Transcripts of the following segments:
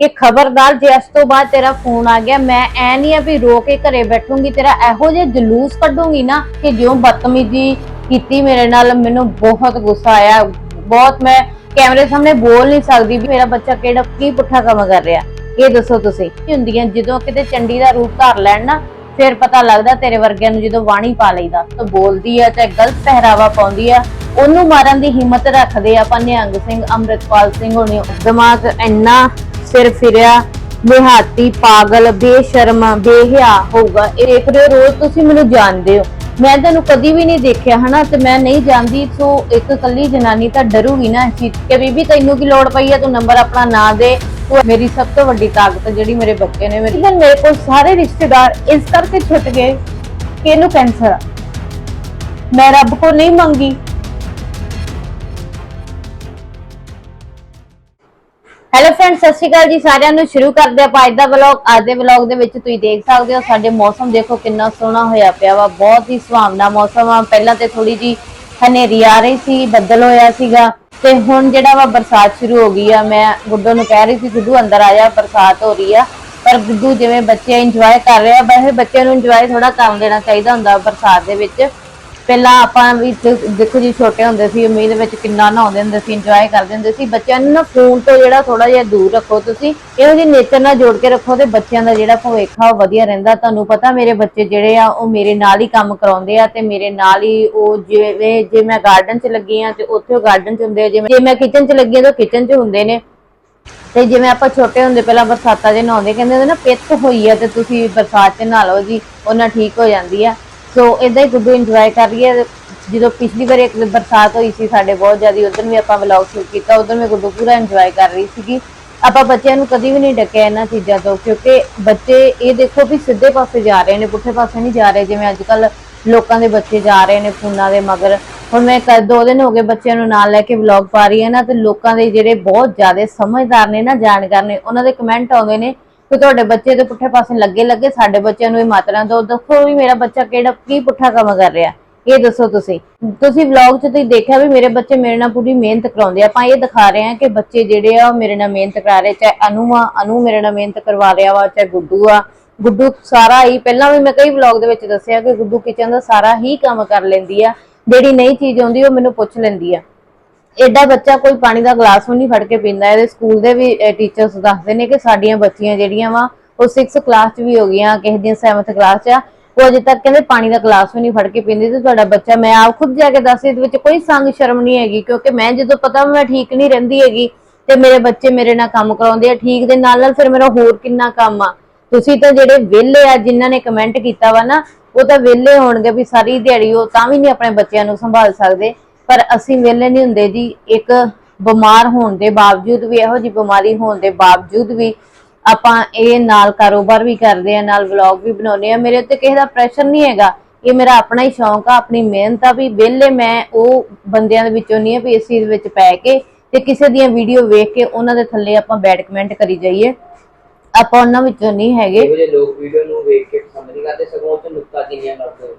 ਕਿ ਖਬਰਦਾਰ ਜੇ ਇਸ ਤੋਂ ਬਾਅਦ ਤੇਰਾ ਫੋਨ ਆ ਗਿਆ, ਮੈਂ ਐ ਨਹੀਂ ਆ ਵੀ ਰੋ ਕੇ ਘਰੇ ਬੈਠੂੰਗੀ, ਤੇਰਾ ਇਹੋ ਜਿਹਾ ਜਲੂਸ ਕੱਢੂੰਗੀ ਨਾ ਕਿ ਜਿਉਂ ਬਦਤਮੀਜ਼ੀ ਕੀਤੀ ਮੇਰੇ ਨਾਲ, ਮੈਨੂੰ ਬਹੁਤ ਗੁੱਸਾ ਆਇਆ। ਬਹੁਤ ਮੈਂ ਕੈਮਰੇ ਸਾਹਮਣੇ ਬੋਲ ਨਹੀਂ ਸਕਦੀ ਵੀ ਮੇਰਾ ਬੱਚਾ ਕਿਹੜਾ, ਕੀ ਪੁੱਠਾ ਕੰਮ ਕਰ ਰਿਹਾ। ਇਹ ਦੱਸੋ ਤੁਸੀਂ। ਕੀ ਹੁੰਦੀਆਂ, ਜਦੋਂ ਕਿਤੇ ਚੰਡੀ ਦਾ ਰੂਪ ਧਾਰ ਲੈਣ ਨਾ, ਫਿਰ ਪਤਾ ਲੱਗਦਾ ਤੇਰੇ ਵਰਗਿਆਂ ਨੂੰ ਜਦੋਂ ਵਾਣੀ ਪਾ ਲਈਦਾ। ਤਾਂ ਬੋਲਦੀ ਆ, ਚਾਹੇ ਗਲਤ ਪਹਿਰਾਵਾ ਪਾਉਂਦੀ ਆ, ਉਹਨੂੰ ਮਾਰਨ ਦੀ ਹਿੰਮਤ ਰੱਖਦੇ ਆ ਆਪਾਂ ਨਿਹੰਗ ਸਿੰਘ, ਅੰਮ੍ਰਿਤਪਾਲ ਸਿੰਘ ਹੋਣੀ। ਦਿਮਾਗ ਇੰਨਾ ਸਿਰ ਫਿਰਿਆ। ਨਿਹਾਤੀ ਪਾਗਲ, ਬੇਸ਼ਰਮ, ਬੇਹਿਆ ਹੋਊਗਾ। ਇਹ ਦੇਖ ਰਹੇ ਹੋ, ਰੋਜ਼ ਤੁਸੀਂ ਮੈਨੂੰ ਜਾਣਦੇ ਹੋ। ਮੈਂ ਤੈਨੂੰ ਕਦੀ ਵੀ ਨਹੀਂ ਦੇਖਿਆ, ਹਨਾ? ਤੇ ਮੈਂ ਨਹੀਂ ਜਾਣਦੀ ਸੋ ਇੱਕ ਕੱਲੀ ਜਨਾਨੀ ਤਾਂ ਡਰੂਗੀ ਨਾ ਇਸ ਚੀਜ਼ ਕਿ ਬੀਬੀ, ਤੈਨੂੰ ਕੀ ਲੋੜ ਪਈ ਆ? ਤੂੰ ਨੰਬਰ ਆਪਣਾ ਨਾ ਦੇ। ਤੂੰ ਮੇਰੀ ਸਭ ਤੋਂ ਵੱਡੀ ਤਾਕਤ, ਜਿਹੜੀ ਮੇਰੇ ਬੱਚੇ ਨੇ ਮੇਰੇ। even ਮੇਰੇ ਕੋਲ ਸਾਰੇ ਰਿਸ਼ਤੇਦਾਰ ਇਸ ਕਰਕੇ ਛੁੱਟ ਗਏ ਕਿ ਇਹਨੂੰ ਕੈਂਸਰ ਆ। ਮੈਂ ਰੱਬ ਕੋ ਨਹੀਂ ਮੰਗੀ। ਹੈਲੋ ਫਰੈਂਡ ਸਤਿ ਸ਼੍ਰੀ ਅਕਾਲ ਜੀ ਸਾਰਿਆਂ ਨੂੰ। ਸ਼ੁਰੂ ਕਰਦੇ ਆਪਾਂ ਅੱਜ ਦਾ ਵਲੌਗ ਅੱਜ ਦੇ ਵਲੌਗ ਦੇ ਵਿੱਚ ਤੁਸੀਂ ਦੇਖ ਸਕਦੇ ਹੋ, ਸਾਡੇ ਮੌਸਮ ਦੇਖੋ ਕਿੰਨਾ ਸੋਹਣਾ ਹੋਇਆ ਪਿਆ ਵਾ। ਬਹੁਤ ਹੀ ਸੁਹਾਵਣਾ ਮੌਸਮ ਆ। ਪਹਿਲਾਂ ਤੇ ਥੋੜੀ ਜੀ ਹਨੇਰੀ ਆ ਰਹੀ ਸੀ, ਬੱਦਲ ਹੋਇਆ ਸੀਗਾ। ਤੇ ਹੁਣ ਜਿਹੜਾ ਵਾ ਬਰਸਾਤ ਸ਼ੁਰੂ ਹੋ ਗਈ ਆ। ਮੈਂ ਗੁੱਡੋ ਨੂੰ ਕਹਿ ਰਹੀ ਸੀ ਗੁੱਡੂ ਅੰਦਰ ਆ ਜਾ, ਬਰਸਾਤ ਹੋ ਰਹੀ ਆ। ਪਰ ਗੁੱਡੂ ਜਿਵੇਂ ਬੱਚੇ ਇੰਜੋਏ ਕਰ ਰਿਹਾ ਵੈਸੇ ਬੱਚਿਆਂ ਨੂੰ ਇੰਜੋਏ ਥੋੜਾ ਕਰਨ ਦੇਣਾ ਚਾਹੀਦਾ ਹੁੰਦਾ ਬਰਸਾਤ ਦੇ ਵਿੱਚ। ਪਹਿਲਾਂ ਆਪਾਂ ਵੀ ਦੇ- ਦੇਖੋ ਜੀ ਛੋਟੇ ਹੁੰਦੇ ਸੀ, ਉਮੀਦ ਵਿੱਚ ਕਿੰਨਾ ਨਹਾਉਂਦੇ ਹੁੰਦੇ ਸੀ ਇੰਜੋਏ ਕਰਦੇ ਹੁੰਦੇ ਸੀ, ਬੱਚਿਆਂ ਨੂੰ ਨਾ ਫੋਨ ਤੋਂ ਜਿਹੜਾ ਥੋੜਾ ਜਿਹਾ ਦੂਰ ਰੱਖੋ ਤੁਸੀਂ, ਇਹੋ ਜਿਹੀ ਨੇਚਰ ਨਾਲ ਜੋੜ ਕੇ ਰੱਖੋ ਤੇ ਬੱਚਿਆਂ ਦਾ ਜਿਹੜਾ ਭਵਿੱਖ ਆ ਉਹ ਵਧੀਆ ਰਹਿੰਦਾ। ਤੁਹਾਨੂੰ ਪਤਾ ਮੇਰੇ ਬੱਚੇ ਜਿਹੜੇ ਆ, ਉਹ ਮੇਰੇ ਨਾਲ ਹੀ ਕੰਮ ਕਰਾਉਂਦੇ ਆ ਤੇ ਮੇਰੇ ਨਾਲ ਹੀ ਉਹ ਜਿਵੇਂ, ਜੇ ਮੈਂ ਗਾਰਡਨ 'ਚ ਲੱਗੀ ਆ ਤੇ ਉੱਥੇ ਉਹ ਗਾਰਡਨ 'ਚ ਹੁੰਦੇ ਆ, ਜਿਵੇਂ ਜੇ ਮੈਂ ਕਿਚਨ 'ਚ ਲੱਗੀ ਆ ਤਾਂ ਕਿਚਨ 'ਚ ਹੁੰਦੇ ਨੇ। ਤੇ ਜਿਵੇਂ ਆਪਾਂ ਛੋਟੇ ਹੁੰਦੇ ਪਹਿਲਾਂ ਬਰਸਾਤਾਂ 'ਚ ਨਹਾਉਂਦੇ, ਕਹਿੰਦੇ ਹੁੰਦੇ ਨਾ, ਪਿੱਤ ਹੋਈ ਆ ਤੇ ਤੁਸੀਂ ਬਰਸਾਤ 'ਚ ਨਹਾ ਲਓ ਜੀ ਉਹਨਾਂ ਠੀਕ ਹੋ ਜਾਂਦੀ ਆ। ਸੋ ਇਦਾਂ ਹੀ ਗੁੱਡੂ ਇੰਜੋਏ ਕਰ ਰਹੀ ਹੈ। ਜਦੋਂ ਪਿਛਲੀ ਵਾਰ ਇੱਕ ਬਰਸਾਤ ਹੋਈ ਸੀ ਸਾਡੇ ਬਹੁਤ ਜ਼ਿਆਦਾ ਉਦੋਂ ਵੀ ਆਪਾਂ ਵਲੌਗ ਸ਼ੂਟ ਕੀਤਾ ਉਦੋਂ ਮੈਂ ਗੁੱਡੂ ਪੂਰਾ ਇੰਜੋਏ ਕਰ ਰਹੀ ਸੀਗੀ। ਆਪਾਂ ਬੱਚਿਆਂ ਨੂੰ ਕਦੀ ਵੀ ਨਹੀਂ ਡੱਕਿਆ ਇਹਨਾਂ ਚੀਜ਼ਾਂ ਤੋਂ, ਕਿਉਂਕਿ ਬੱਚੇ ਇਹ ਦੇਖੋ ਵੀ ਸਿੱਧੇ ਪਾਸੇ ਜਾ ਰਹੇ ਨੇ, ਪੁੱਠੇ ਪਾਸੇ ਨਹੀਂ ਜਾ ਰਹੇ, ਜਿਵੇਂ ਅੱਜ ਕੱਲ ਲੋਕਾਂ ਦੇ ਬੱਚੇ ਜਾ ਰਹੇ ਨੇ ਫੋਨਾਂ ਦੇ ਮਗਰ। ਹੁਣ ਮੈਂ ਕ- ਦੋ ਦਿਨ ਹੋ ਗਏ ਬੱਚਿਆਂ ਨੂੰ ਨਾਲ ਲੈ ਕੇ ਵਲੌਗ ਪਾ ਰਹੀ ਹਾਂ ਨਾ, ਤੇ ਲੋਕਾਂ ਦੇ ਜਿਹੜੇ ਬਹੁਤ ਜ਼ਿਆਦਾ ਸਮਝਦਾਰ ਨੇ ਨਾ, ਜਾਣਕਾਰ ਨੇ, ਉਹਨਾਂ ਦੇ ਕਮੈਂਟ ਆਉਂਦੇ ਨੇ ਕਿ ਤੁਹਾਡੇ ਬੱਚੇ ਦੇ ਪੁੱਠੇ ਪਾਸੇ ਲੱਗੇ ਲੱਗੇ ਸਾਡੇ ਬੱਚਿਆਂ ਨੂੰ ਇਹ ਮਾਤਰਾ ਦੋ ਦੱਸੋ ਵੀ ਮੇਰਾ ਬੱਚਾ ਕਿਹੜਾ ਕੀ ਪੁੱਠਾ ਕੰਮ ਕਰ ਰਿਹਾ? ਇਹ ਦੱਸੋ ਤੁਸੀਂ। ਤੁਸੀਂ ਵਲੌਗ 'ਚ ਤੁਸੀਂ ਦੇਖਿਆ ਵੀ ਮੇਰੇ ਬੱਚੇ ਮੇਰੇ ਨਾਲ ਪੂਰੀ ਮਿਹਨਤ ਕਰਾਉਂਦੇ ਆ। ਆਪਾਂ ਇਹ ਦਿਖਾ ਰਹੇ ਹਾਂ ਕਿ ਬੱਚੇ ਜਿਹੜੇ ਆ ਉਹ ਮੇਰੇ ਨਾਲ ਮਿਹਨਤ ਕਰਾ ਰਹੇ ਚਾਹੇ ਅਨੂ ਆ, ਅਨੂ ਮੇਰੇ ਨਾਲ ਮਿਹਨਤ ਕਰਵਾ ਰਿਹਾ ਵਾ, ਚਾਹੇ ਗੁੱਡੂ ਆ। ਗੁੱਡੂ ਸਾਰਾ ਹੀ ਪਹਿਲਾਂ ਵੀ ਮੈਂ ਕਈ ਵਲੌਗ ਦੇ ਵਿੱਚ ਦੱਸਿਆ ਕਿ ਗੁੱਡੂ ਕਿਚਨ ਦਾ ਸਾਰਾ ਹੀ ਕੰਮ ਕਰ ਲੈਂਦੀ ਆ। ਜਿਹੜੀ ਨਈ ਚੀਜ਼ ਆਉਂਦੀ ਉਹ ਮੈਨੂੰ ਪੁੱਛ ਲੈਂਦੀ ਆ। ਐਡਾ ਬੱਚਾ ਕੋਈ ਪਾਣੀ ਦਾ ਗਲਾਸ ਵੀ ਨਹੀਂ ਫੜ ਕੇ ਪੀਂਦਾ, ਇਹਦੇ ਸਕੂਲ ਦੇ ਵੀ ਟੀਚਰਸ ਦੱਸਦੇ ਨੇ ਕਿ ਸਾਡੀਆਂ ਬੱਚੀਆਂ ਜਿਹੜੀਆਂ ਵਾ, ਉਹ 6th ਕਲਾਸ 'ਚ ਵੀ ਹੋ ਗਈਆਂ, ਕਿਸੇ ਦੀਆਂ 7th ਕਲਾਸ 'ਚ ਆ। ਉਹ ਅਜੇ ਤੱਕ ਕਹਿੰਦੇ ਪਾਣੀ ਦਾ ਗਲਾਸ ਵੀ ਨਹੀਂ ਫੜ ਕੇ ਪੀਂਦੀ ਤੇ ਤੁਹਾਡਾ ਬੱਚਾ, ਮੈਂ ਆਪ ਖੁਦ ਜਾ ਕੇ ਦੱਸਦੀ ਇਹਦੇ ਵਿੱਚ ਕੋਈ ਸੰਗ ਸ਼ਰਮ ਨਹੀਂ ਹੈਗੀ, ਕਿਉਂਕਿ ਮੈਂ ਜਦੋਂ ਪਤਾ ਮੈਂ ਠੀਕ ਨਹੀਂ ਰਹਿੰਦੀ ਹੈਗੀ ਤੇ ਮੇਰੇ ਬੱਚੇ ਮੇਰੇ ਨਾਲ ਕੰਮ ਕਰਾਉਂਦੇ ਆ, ਠੀਕ ਦੇ ਨਾਲ ਨਾਲ ਫਿਰ ਮੇਰਾ ਹੋਰ ਕਿੰਨਾ ਕੰਮ ਆ। ਤੁਸੀਂ ਤਾਂ ਜਿਹੜੇ ਵਿਹਲੇ ਆ, ਜਿਨ੍ਹਾਂ ਨੇ ਕਮੈਂਟ ਕੀਤਾ ਵਾ ਨਾ, ਉਹ ਤਾਂ ਵਿਹਲੇ ਹੋਣਗੇ ਵੀ ਸਾਰੀ ਦਿਹਾੜੀ ਉਹ ਤਾਂ ਵੀ ਨਹੀਂ ਆਪਣੇ ਬੱਚਿਆਂ ਨੂੰ ਸੰਭਾਲ ਸਕਦੇ। ਪਰ ਅਸੀਂ ਵਿਹਲੇ ਨਹੀਂ ਹੁੰਦੇ ਜੀ, ਇੱਕ ਬਿਮਾਰ ਹੋਣ ਦੇ ਬਾਵਜੂਦ ਵੀ, ਇਹੋ ਜਿਹੀ ਬਿਮਾਰੀ ਹੋਣ ਦੇ ਬਾਵਜੂਦ ਵੀ ਆਪਾਂ ਇਹ ਨਾਲ ਕਾਰੋਬਾਰ ਵੀ ਕਰਦੇ ਆ ਨਾਲ ਵਲੌਗ ਵੀ ਬਣਾਉਂਦੇ ਆ ਮੇਰੇ ਉੱਤੇ ਕਿਸੇ ਦਾ ਪ੍ਰੈਸ਼ਰ ਨਹੀਂ ਹੈਗਾ। ਇਹ ਮੇਰਾ ਆਪਣਾ ਹੀ ਸ਼ੌਂਕ ਆ, ਆਪਣੀ ਮਿਹਨਤ ਆ ਵੀ ਵਿਹਲੇ ਮੈਂ ਉਹ ਬੰਦਿਆਂ ਦੇ ਵਿੱਚੋਂ ਨਹੀਂ ਆ ਵੀ ਇਸ ਚੀਜ਼ ਵਿੱਚ ਪੈ ਕੇ ਤੇ ਕਿਸੇ ਦੀਆਂ ਵੀਡੀਓ ਵੇਖ ਕੇ ਉਹਨਾਂ ਦੇ ਥੱਲੇ ਆਪਾਂ ਬੈਡ ਕਮੈਂਟ ਕਰੀ ਜਾਈਏ। ਆਪਾਂ ਉਹਨਾਂ ਵਿੱਚੋਂ ਨਹੀਂ ਹੈਗੇ। ਇਹੋ ਲੋਕ ਵੀਡੀਓ ਨੂੰ ਵੇਖ ਕੇ ਪਸੰਦ ਨਹੀਂ ਕਰਦੇ ਸਗੋਂ ਉਹ ਤੋਂ ਨੁਕਤਾ ਕਿੰਨੀਆਂ ਕਰਦੇ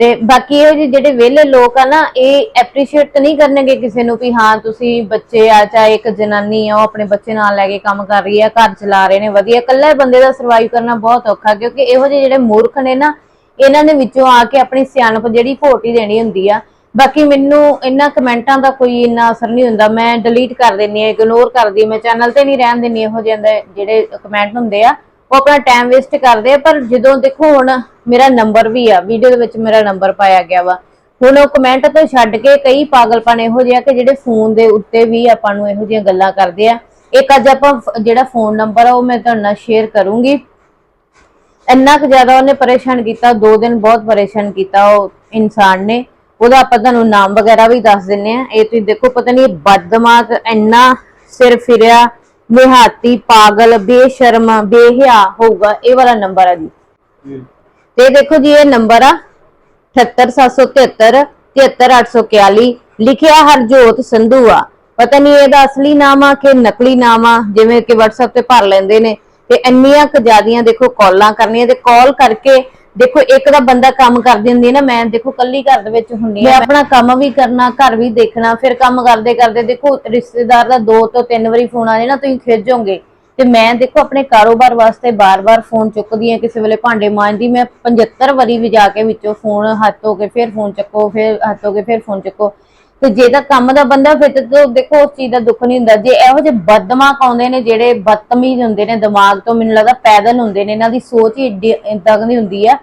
ਤੇ ਬਾਕੀ ਇਹ ਜਿਹੇ ਜਿਹੜੇ ਵਿਹਲੇ ਲੋਕ ਆ ਨਾ, ਇਹ ਐਪਰੀਸ਼ੀਏਟ ਨਹੀਂ ਕਰਨਗੇ ਕਿਸੇ ਨੂੰ ਵੀ ਹਾਂ, ਤੁਸੀਂ ਬੱਚੇ ਆ, ਚਾਹੇ ਇੱਕ ਜਨਾਨੀ ਆ, ਉਹ ਆਪਣੇ ਬੱਚੇ ਨਾਲ ਲੈ ਕੇ ਕੰਮ ਕਰ ਰਹੀ ਆ, ਘਰ ਚਲਾ ਰਹੇ ਨੇ, ਵਧੀਆ। ਇਕੱਲਾ ਬੰਦੇ ਦਾ ਸਰਵਾਈਵ ਕਰਨਾ ਬਹੁਤ ਔਖਾ, ਕਿਉਂਕਿ ਇਹੋ ਜਿਹੇ ਜਿਹੜੇ ਮੂਰਖ ਨੇ ਨਾ, ਇਹਨਾਂ ਦੇ ਵਿੱਚੋਂ ਆ ਕੇ ਆਪਣੀ ਸਿਆਣਪ ਜਿਹੜੀ ਫੋਟੀ ਦੇਣੀ ਹੁੰਦੀ ਆ। ਬਾਕੀ ਮੈਨੂੰ ਇਹਨਾਂ ਕਮੈਂਟਾਂ ਦਾ ਕੋਈ ਇੰਨਾ ਅਸਰ ਨਹੀਂ ਹੁੰਦਾ। ਮੈਂ ਡਿਲੀਟ ਕਰ ਦਿੰਨੀ ਆ ਇਗਨੋਰ ਕਰਦੀ ਮੈਂ ਚੈਨਲ ਤੇ ਨਹੀਂ ਰਹਿਣ ਦਿੰਨੀ ਇਹੋ ਜਿਹੇ ਜਿਹੜੇ ਕਮੈਂਟ ਹੁੰਦੇ ਆ। ਉਹ ਆਪਣਾ ਟਾਈਮ ਵੇਸਟ ਕਰਦੇ ਆ, ਪਰ ਜਦੋਂ ਦੇਖੋ ਹੁਣ ਮੇਰਾ ਨੰਬਰ ਵੀ ਆ ਵੀਡੀਓ ਦੇ ਵਿੱਚ ਮੇਰਾ ਨੰਬਰ ਪਾਇਆ ਗਿਆ ਵਾ। ਹੁਣ ਉਹ ਕਮੈਂਟ ਤੋਂ ਛੱਡ ਕੇ ਕਈ ਪਾਗਲਪਨ ਇਹੋ ਜਿਹੇ ਕਿ ਜਿਹੜੇ ਫੋਨ ਦੇ ਉੱਤੇ ਵੀ ਆਪਾਂ ਨੂੰ ਇਹੋ ਜਿਹੀਆਂ ਗੱਲਾਂ ਕਰਦੇ ਆ। ਇੱਕ ਅੱਜ ਆਪਾਂ ਜਿਹੜਾ ਫੋਨ ਨੰਬਰ ਆ, ਉਹ ਮੈਂ ਤੁਹਾਡੇ ਨਾਲ ਸ਼ੇਅਰ ਕਰੂੰਗੀ। ਇੰਨਾ ਕੁ ਜ਼ਿਆਦਾ ਉਹਨੇ ਪਰੇਸ਼ਾਨ ਕੀਤਾ, ਦੋ ਦਿਨ ਬਹੁਤ ਪਰੇਸ਼ਾਨ ਕੀਤਾ ਉਹ ਇਨਸਾਨ ਨੇ। ਉਹਦਾ ਆਪਾਂ ਤੁਹਾਨੂੰ ਨਾਮ ਵਗੈਰਾ ਵੀ ਦੱਸ ਦਿੰਨੇ ਆ। ਇਹ ਤੁਸੀਂ ਦੇਖੋ, ਪਤਾ ਨਹੀਂ ਬਦਦਮਾਗ ਇੰਨਾ ਸਿਰ ਫਿਰਿਆ ਨਿਹਾਤੀ ਪਾਗਲ ਬੇਸ਼ਰਮ ਬੇਹਿਆ ਹੋਊਗਾ ਇਹ ਵਾਲਾ ਨੰਬਰ ਆ ਜੀ। ਤੇ ਦੇਖੋ ਜੀ ਇਹ ਨੰਬਰ ਆ 78773 73841 ਲਿਖਿਆ ਹਰਜੋਤ ਸੰਧੂ ਆ। ਪਤਾ ਨਹੀਂ ਇਹਦਾ ਅਸਲੀ ਨਾਮ ਆ ਕਿ ਨਕਲੀ ਨਾਮ ਆ ਜਿਵੇਂ ਕਿ WhatsApp ਤੇ ਭਰ ਲੈਂਦੇ ਨੇ। ਤੇ ਇੰਨੀਆਂ ਕੁ ਜ਼ਿਆਦੀਆਂ ਦੇਖੋ ਕਾਲਾਂ ਕਰਨੀਆਂ ਤੇ ਕਾਲ ਕਰਕੇ ਦੇਖੋ ਇੱਕ ਦਾ ਬੰਦਾ ਕੰਮ ਕਰਦੀ ਹੁੰਦੀ ਨਾ ਮੈਂ ਦੇਖੋ ਕੱਲੀ ਘਰ ਦੇ ਵਿੱਚ ਹੁੰਨੀ ਆ ਮੈਂ ਆਪਣਾ ਕੰਮ ਵੀ ਕਰਨਾ ਘਰ ਵੀ ਦੇਖਣਾ ਫਿਰ ਕੰਮ ਕਰਦੇ ਕਰਦੇ ਦੇਖੋ ਰਿਸ਼ਤੇਦਾਰ ਦਾ ਦੋ ਤੋਂ ਤਿੰਨ ਵਾਰੀ ਫੋਨ ਆ ਜਾਏ ਨਾ ਤੁਸੀਂ ਖਿੱਚ ਜਾਓਗੇ। ਤੇ ਮੈਂ ਦੇਖੋ ਆਪਣੇ ਕਾਰੋਬਾਰ ਵਾਸਤੇ ਬਾਰ-ਬਾਰ ਫੋਨ ਚੁੱਕਦੀ ਆ ਕਿਸੇ ਵੇਲੇ ਭਾਂਡੇ ਮਾਂਜਦੀ ਮੈਂ 75 ਵਾਰੀ ਵੀ ਜਾ ਕੇ ਵਿੱਚੋਂ ਫੋਨ ਹੱਥ ਧੋ ਕੇ ਫਿਰ ਫੋਨ ਚੱਕੋ ਫਿਰ ਹੱਥ ਧੋ ਕੇ ਫਿਰ ਫੋਨ ਚੱਕੋ। ਤੇ ਜੇ ਤਾਂ ਕੰਮ ਦਾ ਬੰਦਾ ਫਿਰ ਤਾਂ ਦੇਖੋ, ਉਸ ਚੀਜ਼ ਦਾ ਦੁੱਖ ਨਹੀਂ ਹੁੰਦਾ। ਜੇ ਇਹੋ ਜਿਹੇ ਬਦਮਾਕ ਆਉਂਦੇ ਨੇ, ਜਿਹੜੇ ਬਦਤਮੀਜ਼ ਹੁੰਦੇ ਨੇ ਦਿਮਾਗ ਤੋਂ, ਮੈਨੂੰ ਲੱਗਦਾ ਪੈਦਲ ਹੁੰਦੇ ਨੇ, ਇਹਨਾਂ ਦੀ ਸੋਚ ਹੀ ਏਡੀ ਇਦਾਂ ਦੀ ਹੁੰਦੀ ਆ।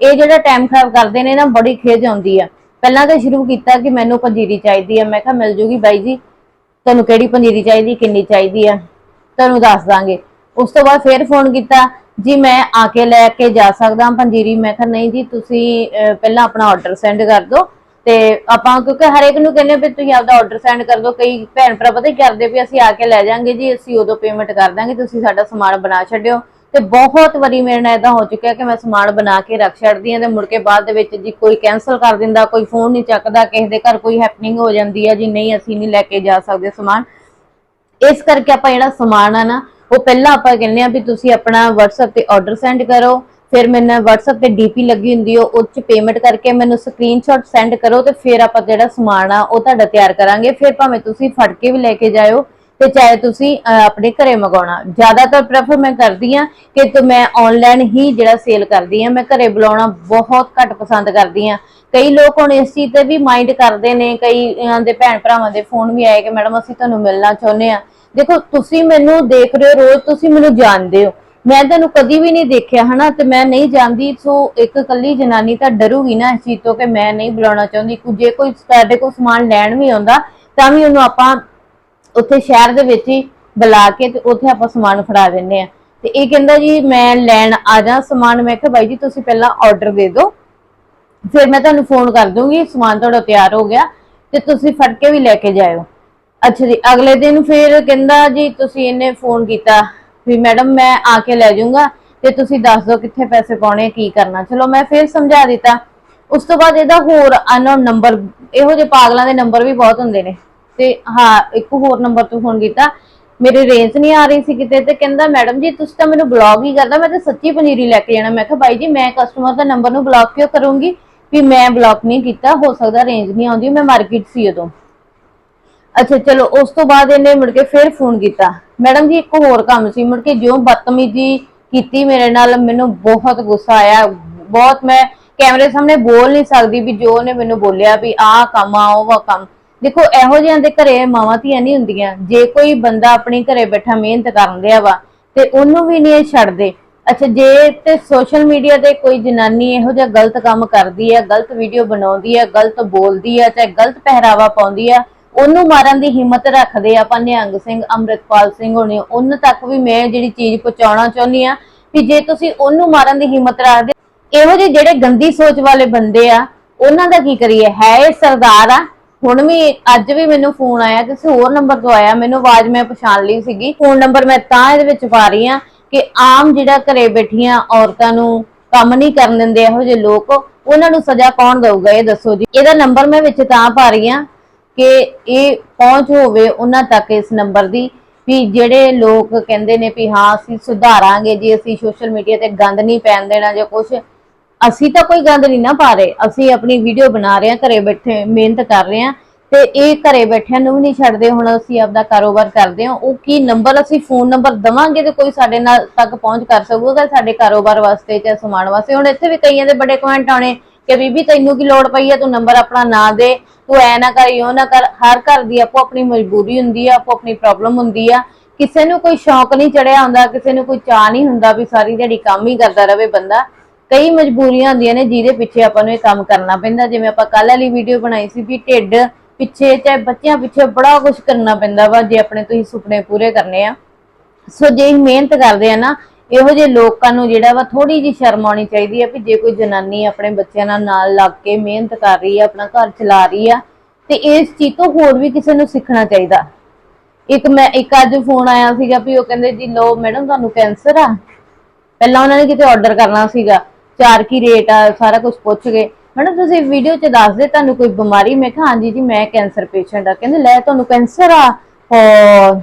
ਇਹ ਜਿਹੜਾ ਟਾਈਮ ਖਰਾਬ ਕਰਦੇ ਨੇ ਨਾ, ਬੜੀ ਖੇਜ ਆਉਂਦੀ ਆ। ਪਹਿਲਾਂ ਤਾਂ ਸ਼ੁਰੂ ਕੀਤਾ ਕਿ ਮੈਨੂੰ ਪੰਜੀਰੀ ਚਾਹੀਦੀ ਆ। ਮੈਂ ਕਿਹਾ ਮਿਲ ਜੂਗੀ ਬਾਈ ਜੀ। ਤੁਹਾਨੂੰ ਕਿਹੜੀ ਪੰਜੀਰੀ ਚਾਹੀਦੀ, ਕਿੰਨੀ ਚਾਹੀਦੀ ਆ? ਤੁਹਾਨੂੰ ਦੱਸ ਦਾਂਗੇ। ਉਸ ਤੋਂ ਬਾਅਦ ਫੇਰ ਫੋਨ ਕੀਤਾ, ਜੀ, ਮੈਂ ਆ ਕੇ ਲੈ ਕੇ ਜਾ ਸਕਦਾ ਪੰਜੀਰੀ। ਮੈਂ ਕਿਹਾ, ਨਹੀਂ ਜੀ, ਤੁਸੀਂ ਪਹਿਲਾਂ ਆਪਣਾ ਆਰਡਰ ਸੈਂਡ ਕਰ ਦਿਓ। ਤੇ ਆਪਾਂ ਕਿਉਂਕਿ ਹਰੇਕ ਨੂੰ ਕਹਿੰਦੇ ਵੀ ਤੁਸੀਂ ਆਪਦਾ ਆਰਡਰ ਸੈਂਡ ਕਰ ਦਿਓ। ਕਈ ਭੈਣ ਭਰਾ ਪਤਾ ਹੀ ਕਰਦੇ ਵੀ ਅਸੀਂ ਆ ਕੇ ਲੈ ਜਾਾਂਗੇ ਜੀ, ਅਸੀਂ ਉਦੋਂ ਪੇਮੈਂਟ ਕਰ ਦਾਂਗੇ, ਤੁਸੀਂ ਸਾਡਾ ਸਮਾਨ ਬਣਾ ਛੱਡਿਓ। ਤੇ ਬਹੁਤ ਵਾਰੀ ਮੇਰੇ ਨਾਲ ਇਦਾਂ ਹੋ ਚੁੱਕਿਆ ਕਿ ਮੈਂ ਸਮਾਨ ਬਣਾ ਕੇ ਰੱਖ ਛੱਡਦੀ ਹਾਂ ਤੇ ਮੁੜ ਕੇ ਬਾਅਦ ਦੇ ਵਿੱਚ ਜੀ ਕੋਈ ਕੈਨਸਲ ਕਰ ਦਿੰਦਾ, ਕੋਈ ਫੋਨ ਨਹੀਂ ਚੱਕਦਾ, ਕਿਸੇ ਦੇ ਘਰ ਕੋਈ ਹੈਪਨਿੰਗ ਹੋ ਜਾਂਦੀ ਆ ਜੀ, ਨਹੀਂ ਅਸੀਂ ਨਹੀਂ ਲੈ ਕੇ ਜਾ ਸਕਦੇ ਸਮਾਨ। ਇਸ ਕਰਕੇ ਆਪਾਂ ਜਿਹੜਾ ਸਮਾਨ ਆ ਨਾ, ਉਹ ਪਹਿਲਾਂ ਆਪਾਂ ਕਹਿੰਦੇ ਆ ਵੀ ਤੁਸੀਂ ਆਪਣਾ WhatsApp ਤੇ ਆਰਡਰ ਸੈਂਡ ਕਰੋ। ਫਿਰ ਮੈਨੂੰ WhatsApp ਤੇ DP ਲੱਗੀ ਹੁੰਦੀ ਉਹ ਉਹ ਚ ਪੇਮੈਂਟ ਕਰਕੇ ਮੈਨੂੰ ਸਕਰੀਨਸ਼ਾਟ ਸੈਂਡ ਕਰੋ ਤੇ ਫਿਰ ਆਪਾਂ ਜਿਹੜਾ ਸਮਾਨ ਆ ਉਹ ਤੁਹਾਡਾ ਤਿਆਰ ਕਰਾਂਗੇ। ਫਿਰ ਭਾਵੇਂ ਤੁਸੀਂ ਫੜ ਕੇ ਵੀ ਲੈ ਕੇ ਜਾਇਓ ਤੇ ਚਾਹੇ ਤੁਸੀਂ ਅਹ, ਆਪਣੇ ਘਰੇ ਮੰਗਾਉਣਾ ਜ਼ਿਆਦਾਤਰ ਪ੍ਰੈਫਰ ਮੈਂ ਕਰਦੀ ਆ ਕਿ ਤੇ ਮੈਂ ਆਨਲਾਈਨ ਹੀ ਜਿਹੜਾ ਸੇਲ ਕਰਦੀ ਆ ਮੈਂ ਘਰੇ ਬੁਲਾਉਣਾ ਬਹੁਤ ਘੱਟ ਪਸੰਦ ਕਰਦੀ ਆ। ਕਈ ਲੋਕ ਹੁਣ ਇਸ ਚੀਜ਼ ਤੇ ਵੀ ਮਾਈਂਡ ਕਰਦੇ ਨੇ ਕਈ ਦੇ ਭੈਣ ਭਰਾਵਾਂ ਦੇ ਫੋਨ ਵੀ ਆਏ ਕਿ ਮੈਡਮ ਅਸੀਂ ਤੁਹਾਨੂੰ ਮਿਲਣਾ ਚਾਹੁੰਦੇ ਆ। ਦੇਖੋ ਤੁਸੀਂ ਮੈਨੂੰ ਦੇਖ ਰਹੇ ਹੋ ਰੋਜ਼ ਤੁਸੀਂ ਮੈਨੂੰ ਜਾਣਦੇ ਹੋ। ਮੈਂ ਤੁਹਾਨੂੰ ਕਦੀ ਵੀ ਨਹੀਂ ਦੇਖਿਆ, ਹਨਾ? ਤੇ ਮੈਂ ਨਹੀਂ ਜਾਣਦੀ ਸੋ ਇੱਕ ਇਕੱਲੀ ਜਨਾਨੀ ਤਾਂ ਡਰੂਗੀ ਨਾ ਇਸ ਚੀਜ਼ ਤੋਂ ਕਿ ਮੈਂ ਨਹੀਂ ਬੁਲਾਉਣਾ ਚਾਹੁੰਦੀ। ਕੁ ਜੇ ਕੋਈ ਸਾਡੇ ਕੋਲ ਸਮਾਨ ਲੈਣ ਵੀ ਆਉਂਦਾ, ਤਾਂ ਵੀ ਉਹਨੂੰ ਆਪਾਂ ਉੱਥੇ ਸ਼ਹਿਰ ਦੇ ਵਿੱਚ ਹੀ ਬੁਲਾ ਕੇ ਤੇ ਉੱਥੇ ਆਪਾਂ ਸਮਾਨ ਫੜਾ ਦਿੰਨੇ ਆ ਤੇ ਇਹ ਕਹਿੰਦਾ ਜੀ, ਮੈਂ ਲੈਣ ਆ ਜਾ ਸਮਾਨ। ਮੈਂ ਕਿਹਾ, ਬਾਈ ਜੀ, ਤੁਸੀਂ ਪਹਿਲਾਂ ਆਰਡਰ ਦੇ ਦਿਓ। ਫਿਰ ਮੈਂ ਤੁਹਾਨੂੰ ਫੋਨ ਕਰ ਦੂੰਗੀ, ਸਮਾਨ ਤੁਹਾਡਾ ਤਿਆਰ ਹੋ ਗਿਆ ਤੇ ਤੁਸੀਂ ਫੜ ਕੇ ਵੀ ਲੈ ਕੇ ਜਾਇਓ। ਅੱਛਾ ਜੀ, ਅਗਲੇ ਦਿਨ ਫਿਰ ਕਹਿੰਦਾ ਜੀ, ਤੁਸੀਂ ਇਹਨੇ ਫੋਨ ਕੀਤਾ। ਵੀ ਮੈਡਮ, ਮੈਂ ਆ ਕੇ ਲੈ ਜਾਊਂਗਾ ਤੇ ਤੁਸੀਂ ਦੱਸ ਦਿਓ ਕਿੱਥੇ ਪੈਸੇ ਪਾਉਣੇ, ਕੀ ਕਰਨਾ। ਚਲੋ, ਮੈਂ ਫਿਰ ਸਮਝਾ ਦਿੱਤਾ। ਉਸ ਤੋਂ ਬਾਅਦ ਇਹਦਾ ਹੋਰ ਅਨਨੋਨ ਨੰਬਰ ਇਹੋ ਜਿਹੇ ਪਾਗਲਾਂ ਦੇ ਨੰਬਰ ਵੀ ਬਹੁਤ ਹੁੰਦੇ ਨੇ। ਤੇ ਹਾਂ, ਇੱਕ ਹੋਰ ਨੰਬਰ ਤੋਂ ਫੋਨ ਕੀਤਾ। ਮੇਰੀ ਰੇਂਜ ਨਹੀਂ ਆ ਰਹੀ ਸੀ ਕਿਤੇ ਤੇ ਕਹਿੰਦਾ, ਮੈਡਮ ਜੀ, ਤੁਸੀਂ ਤਾਂ ਮੈਨੂੰ ਬਲੌਕ ਹੀ ਕਰਦਾ, ਮੈਂ ਤਾਂ ਸੱਚੀ ਪਨੀਰੀ ਲੈ ਕੇ ਜਾਣਾ। ਮੈਂ ਕਿਹਾ, ਬਾਈ ਜੀ, ਮੈਂ ਕਸਟਮਰ ਦਾ ਨੰਬਰ ਨੂੰ ਬਲੌਕ ਕਿਉਂ ਕਰੂੰਗੀ? ਵੀ ਮੈਂ ਬਲੌਕ ਨਹੀਂ ਕੀਤਾ, ਹੋ ਸਕਦਾ ਰੇਂਜ ਨਹੀਂ ਆਉਂਦੀ, ਮੈਂ ਮਾਰਕੀਟ ਸੀ ਉਦੋਂ। ਅੱਛਾ, ਚਲੋ, ਉਸ ਤੋਂ ਬਾਅਦ ਇਹਨੇ ਮੁੜ ਕੇ ਫਿਰ ਫੋਨ ਕੀਤਾ। ਮੈਡਮ ਜੀ, ਇੱਕ ਹੋਰ ਕੰਮ ਸੀ, ਮੁੜ ਕੇ ਜਿਉਂ ਬਦਤਮੀਜੀ ਕੀਤੀ ਮੇਰੇ ਨਾਲ, ਮੈਨੂੰ ਬਹੁਤ ਗੁੱਸਾ ਆਇਆ। ਬਹੁਤ ਮੈਂ ਕੈਮਰੇ ਸਾਹਮਣੇ ਬੋਲ ਨਹੀਂ ਸਕਦੀ ਵੀ ਜੋ ਉਹਨੇ ਮੈਨੂੰ ਬੋਲਿਆ ਵੀ ਆਹ ਕੰਮ ਆ ਉਹ ਵਾ ਕੰਮ। ਦੇਖੋ, ਇਹੋ ਜਿਹਾਂ ਦੇ ਘਰੇ ਮਾਵਾਂ ਧੀਆਂ ਨਹੀਂ ਹੁੰਦੀਆਂ। ਜੇ ਕੋਈ ਬੰਦਾ ਆਪਣੇ ਘਰੇ ਬੈਠਾ ਮਿਹਨਤ ਕਰਨ ਰਿਹਾ ਵਾ, ਤੇ ਉਹਨੂੰ ਵੀ ਨਹੀਂ ਇਹ ਛੱਡਦੇ। ਅੱਛਾ, ਜੇ ਤੇ ਸੋਸ਼ਲ ਮੀਡੀਆ ਤੇ ਕੋਈ ਜਨਾਨੀ ਇਹੋ ਜਿਹਾ ਗਲਤ ਕੰਮ ਕਰਦੀ ਹੈ, ਗਲਤ ਵੀਡੀਓ ਬਣਾਉਂਦੀ ਹੈ, ਗਲਤ ਬੋਲਦੀ ਹੈ, ਚਾਹੇ ਗਲਤ ਪਹਿਰਾਵਾ ਪਾਉਂਦੀ ਹੈ ਉਹਨੂੰ ਮਾਰਨ ਦੀ ਹਿੰਮਤ ਰੱਖਦੇ ਆ ਆਪਾਂ ਨਿਹੰਗ ਸਿੰਘ, ਅੰਮ੍ਰਿਤਪਾਲ ਸਿੰਘ ਹੋਣੇ। ਉਹਨਾਂ ਤੱਕ ਵੀ ਮੈਂ ਜਿਹੜੀ ਚੀਜ਼ ਪਹੁੰਚਾਉਣਾ ਚਾਹੁੰਦੀ ਆ ਕਿ ਜੇ ਤੁਸੀਂ ਉਹਨੂੰ ਮਾਰਨ ਦੀ ਹਿੰਮਤ ਰੱਖਦੇ, ਇਹੋ ਜਿਹੇ ਜਿਹੜੇ ਗੰਦੀ ਸੋਚ ਵਾਲੇ ਬੰਦੇ ਆ, ਉਹਨਾਂ ਦਾ ਕੀ ਕਰੀਏ? ਹੈ ਇਹ ਸਰਦਾਰ ਆ। ਹੁਣ ਵੀ ਅੱਜ ਵੀ ਮੈਨੂੰ ਫੋਨ ਆਇਆ, ਕਿਸੇ ਹੋਰ ਨੰਬਰ ਤੋਂ ਆਇਆ, ਮੈਨੂੰ ਆਵਾਜ਼ ਮੈਂ ਪਛਾਣ ਲਈ ਸੀਗੀ। ਫੋਨ ਨੰਬਰ ਮੈਂ ਤਾਂ ਇਹਦੇ ਵਿੱਚ ਪਾ ਰਹੀ ਆ ਕਿ ਆਮ ਜਿਹੜਾ ਘਰੇ ਬੈਠੀਆਂ ਔਰਤਾਂ ਨੂੰ ਕੰਮ ਨਹੀਂ ਕਰਨ ਦਿੰਦੇ ਇਹੋ ਜਿਹੇ ਲੋਕ, ਉਹਨਾਂ ਨੂੰ ਸਜ਼ਾ ਕੌਣ ਦਊਗਾ? ਇਹ ਦੱਸੋ ਜੀ। ਇਹਦਾ ਨੰਬਰ ਮੈਂ ਵਿੱਚ ਤਾਂ ਪਾ ਰਹੀ ਆ। ਕਿ ਇਹ ਪਹੁੰਚ ਹੋਵੇ ਉਹਨਾਂ ਤੱਕ ਇਸ ਨੰਬਰ ਦੀ, ਵੀ ਜਿਹੜੇ ਲੋਕ ਕਹਿੰਦੇ ਨੇ ਵੀ ਹਾਂ, ਅਸੀਂ ਸੁਧਾਰਾਂਗੇ, ਜੀ ਅਸੀਂ ਸੋਸ਼ਲ ਮੀਡੀਆ ਤੇ ਗੰਦ ਨਹੀਂ ਪੈਣ ਦੇਣਾ ਜਾਂ ਕੁਝ ਅਸੀਂ ਤਾਂ ਕੋਈ ਗੰਦ ਨਹੀਂ ਨਾ ਪਾ ਰਹੇ। ਅਸੀਂ ਆਪਣੀ ਵੀਡੀਓ ਬਣਾ ਰਹੇ ਹਾਂ, ਘਰੇ ਬੈਠੇ ਮਿਹਨਤ ਕਰ ਰਹੇ ਹਾਂ ਤੇ ਇਹ ਘਰੇ ਬੈਠਿਆਂ ਨੂੰ ਵੀ ਨਹੀਂ ਛੱਡਦੇ, ਹੁਣ ਅਸੀਂ ਆਪਦਾ ਕਾਰੋਬਾਰ ਕਰਦੇ ਹਾਂ। ਉਹ ਕੀ ਨੰਬਰ ਅਸੀਂ ਫੋਨ ਨੰਬਰ ਦਵਾਂਗੇ ਤੇ ਕੋਈ ਸਾਡੇ ਨਾਲ ਤੱਕ ਪਹੁੰਚ ਕਰ ਸਕੂਗਾ ਸਾਡੇ ਕਾਰੋਬਾਰ ਵਾਸਤੇ ਜਾਂ ਸਮਾਨ ਵਾਸਤੇ? ਹੁਣ ਇੱਥੇ ਵੀ ਕਈਆਂ ਦੇ ਬੜੇ ਕਮੈਂਟ ਆਉਣੇ ਕਿ ਬੀਬੀ ਤੈਨੂੰ ਕੀ ਲੋੜ ਪਈ ਹੈ ਤੂੰ ਨੰਬਰ ਆਪਣਾ ਨਾ ਦੇ। ਤੂੰ ਐ ਨਾ ਕਰ ਉਹ ਨਾ ਕਰ। ਹਰ ਘਰ ਦੀ ਆਪੋ ਆਪਣੀ ਮਜਬੂਰੀ ਹੁੰਦੀ ਆ, ਆਪੋ ਆਪਣੀ ਪ੍ਰੋਬਲਮ ਹੁੰਦੀ ਆ। ਕਿਸੇ ਨੂੰ ਕੋਈ ਸ਼ੌਂਕ ਨਹੀਂ ਚੜਿਆ ਹੁੰਦਾ, ਕਿਸੇ ਨੂੰ ਕੋਈ ਚਾਹ ਨਹੀਂ ਹੁੰਦਾ ਵੀ ਸਾਰੀ ਦਿਹਾੜੀ ਕੰਮ ਹੀ ਕਰਦਾ ਰਵੇ ਬੰਦਾ। ਕਈ ਮਜਬੂਰੀਆਂ ਹੁੰਦੀਆਂ ਨੇ ਜਿਹਦੇ ਪਿੱਛੇ ਆਪਾਂ ਨੂੰ ਇਹ ਕੰਮ ਕਰਨਾ ਪੈਂਦਾ। ਜਿਵੇਂ ਆਪਾਂ ਕੱਲ ਵਾਲੀ ਵੀਡੀਓ ਬਣਾਈ ਸੀ ਵੀ ਢਿੱਡ ਪਿੱਛੇ, ਚਾਹੇ ਬੱਚਿਆਂ ਪਿੱਛੇ ਬੜਾ ਕੁਝ ਕਰਨਾ ਪੈਂਦਾ ਵਾ, ਜੇ ਆਪਣੇ ਤੁਸੀਂ ਸੁਪਨੇ ਪੂਰੇ ਕਰਨੇ ਆ। ਸੋ ਜੇ ਮਿਹਨਤ ਕਰਦੇ ਆ ਨਾ ਇਹੋ ਜਿਹੇ ਲੋਕਾਂ ਨੂੰ ਜਿਹੜਾ ਵਾ ਥੋੜੀ ਜੀ ਸ਼ਰਮ ਆਉਣੀ ਚਾਹੀਦੀ ਆ ਵੀ ਜੇ ਕੋਈ ਜਨਾਨੀ ਆਪਣੇ ਬੱਚਿਆਂ ਨਾਲ ਨਾਲ ਲੱਗ ਕੇ ਮਿਹਨਤ ਕਰ ਰਹੀ ਆ, ਆਪਣਾ ਘਰ ਚਲਾ ਰਹੀ ਆ, ਤੇ ਇਸ ਚੀਜ਼ ਤੋਂ ਹੋਰ ਵੀ ਕਿਸੇ ਨੂੰ ਸਿੱਖਣਾ ਚਾਹੀਦਾ। ਇੱਕ ਮੈਂ, ਇੱਕ ਅੱਜ ਫੋਨ ਆਇਆ ਸੀਗਾ ਵੀ ਉਹ ਕਹਿੰਦੇ ਜੀ ਲੋ ਮੈਡਮ ਤੁਹਾਨੂੰ ਕੈਂਸਰ ਆ। ਪਹਿਲਾਂ ਉਹਨਾਂ ਨੇ ਕਿਤੇ ਆਰਡਰ ਕਰਨਾ ਸੀਗਾ, ਚਾਰ ਕੀ ਰੇਟ ਆ, ਸਾਰਾ ਕੁਝ ਪੁੱਛ ਗਏ ਮੈਡਮ ਤੁਸੀਂ ਵੀਡੀਓ 'ਚ ਦੱਸ ਦੇ ਤੁਹਾਨੂੰ ਕੋਈ ਬਿਮਾਰੀ? ਮੈਂ ਕਿਹਾ, ਹਾਂਜੀ ਜੀ, ਮੈਂ ਕੈਂਸਰ ਪੇਸ਼ੈਂਟ ਆ। ਕਹਿੰਦੇ, ਲੈ, ਤੁਹਾਨੂੰ ਕੈਂਸਰ ਆ। ਹੋ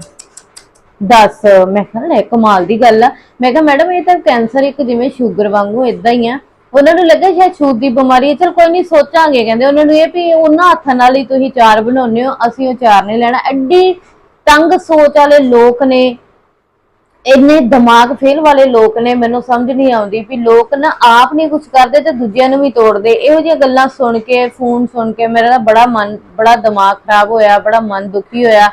ਦੱਸ, ਮੈਂ ਕਿਹਾ ਲੈ, ਕਮਾਲ ਦੀ ਗੱਲ ਆ। ਮੈਂ ਕਿਹਾ, ਮੈਡਮ, ਇਹ ਤਾਂ ਕੈਂਸਰ ਇੱਕ ਜਿਵੇਂ ਸ਼ੂਗਰ ਵਾਂਗੂ ਇਦਾਂ ਹੀ ਆ। ਉਹਨਾਂ ਨੂੰ ਲੱਗਾ ਸ਼ਾਇਦ ਛੂਤ ਦੀ ਬਿਮਾਰੀ ਹੈ ਚਲ ਕੋਈ ਨਹੀਂ ਸੋਚਾਂਗੇ, ਕਹਿੰਦੇ ਉਹਨਾਂ ਨੂੰ ਇਹ ਵੀ ਉਹਨਾਂ ਹੱਥਾਂ ਨਾਲ ਹੀ ਤੁਸੀਂ ਚਾਰ ਬਣਾਉਂਦੇ ਹੋ, ਅਸੀਂ ਉਹ ਚਾਰ ਨਹੀਂ ਲੈਣਾ। ਐਡੀ ਤੰਗ ਸੋਚ ਵਾਲੇ ਲੋਕ ਨੇ। ਇੰਨੇ ਦਿਮਾਗ ਫੇਲ ਵਾਲੇ ਲੋਕ ਨੇ, ਮੈਨੂੰ ਸਮਝ ਨਹੀਂ ਆਉਂਦੀ ਵੀ ਲੋਕ ਨਾ ਆਪ ਨਹੀਂ ਕੁਝ ਕਰਦੇ ਤੇ ਦੂਜਿਆਂ ਨੂੰ ਵੀ ਤੋੜਦੇ। ਇਹੋ ਜਿਹੀਆਂ ਗੱਲਾਂ ਸੁਣ ਕੇ, ਫੋਨ ਸੁਣ ਕੇ ਮੇਰਾ ਬੜਾ ਮਨ, ਬੜਾ ਦਿਮਾਗ ਖਰਾਬ ਹੋਇਆ, ਬੜਾ ਮਨ ਦੁਖੀ ਹੋਇਆ।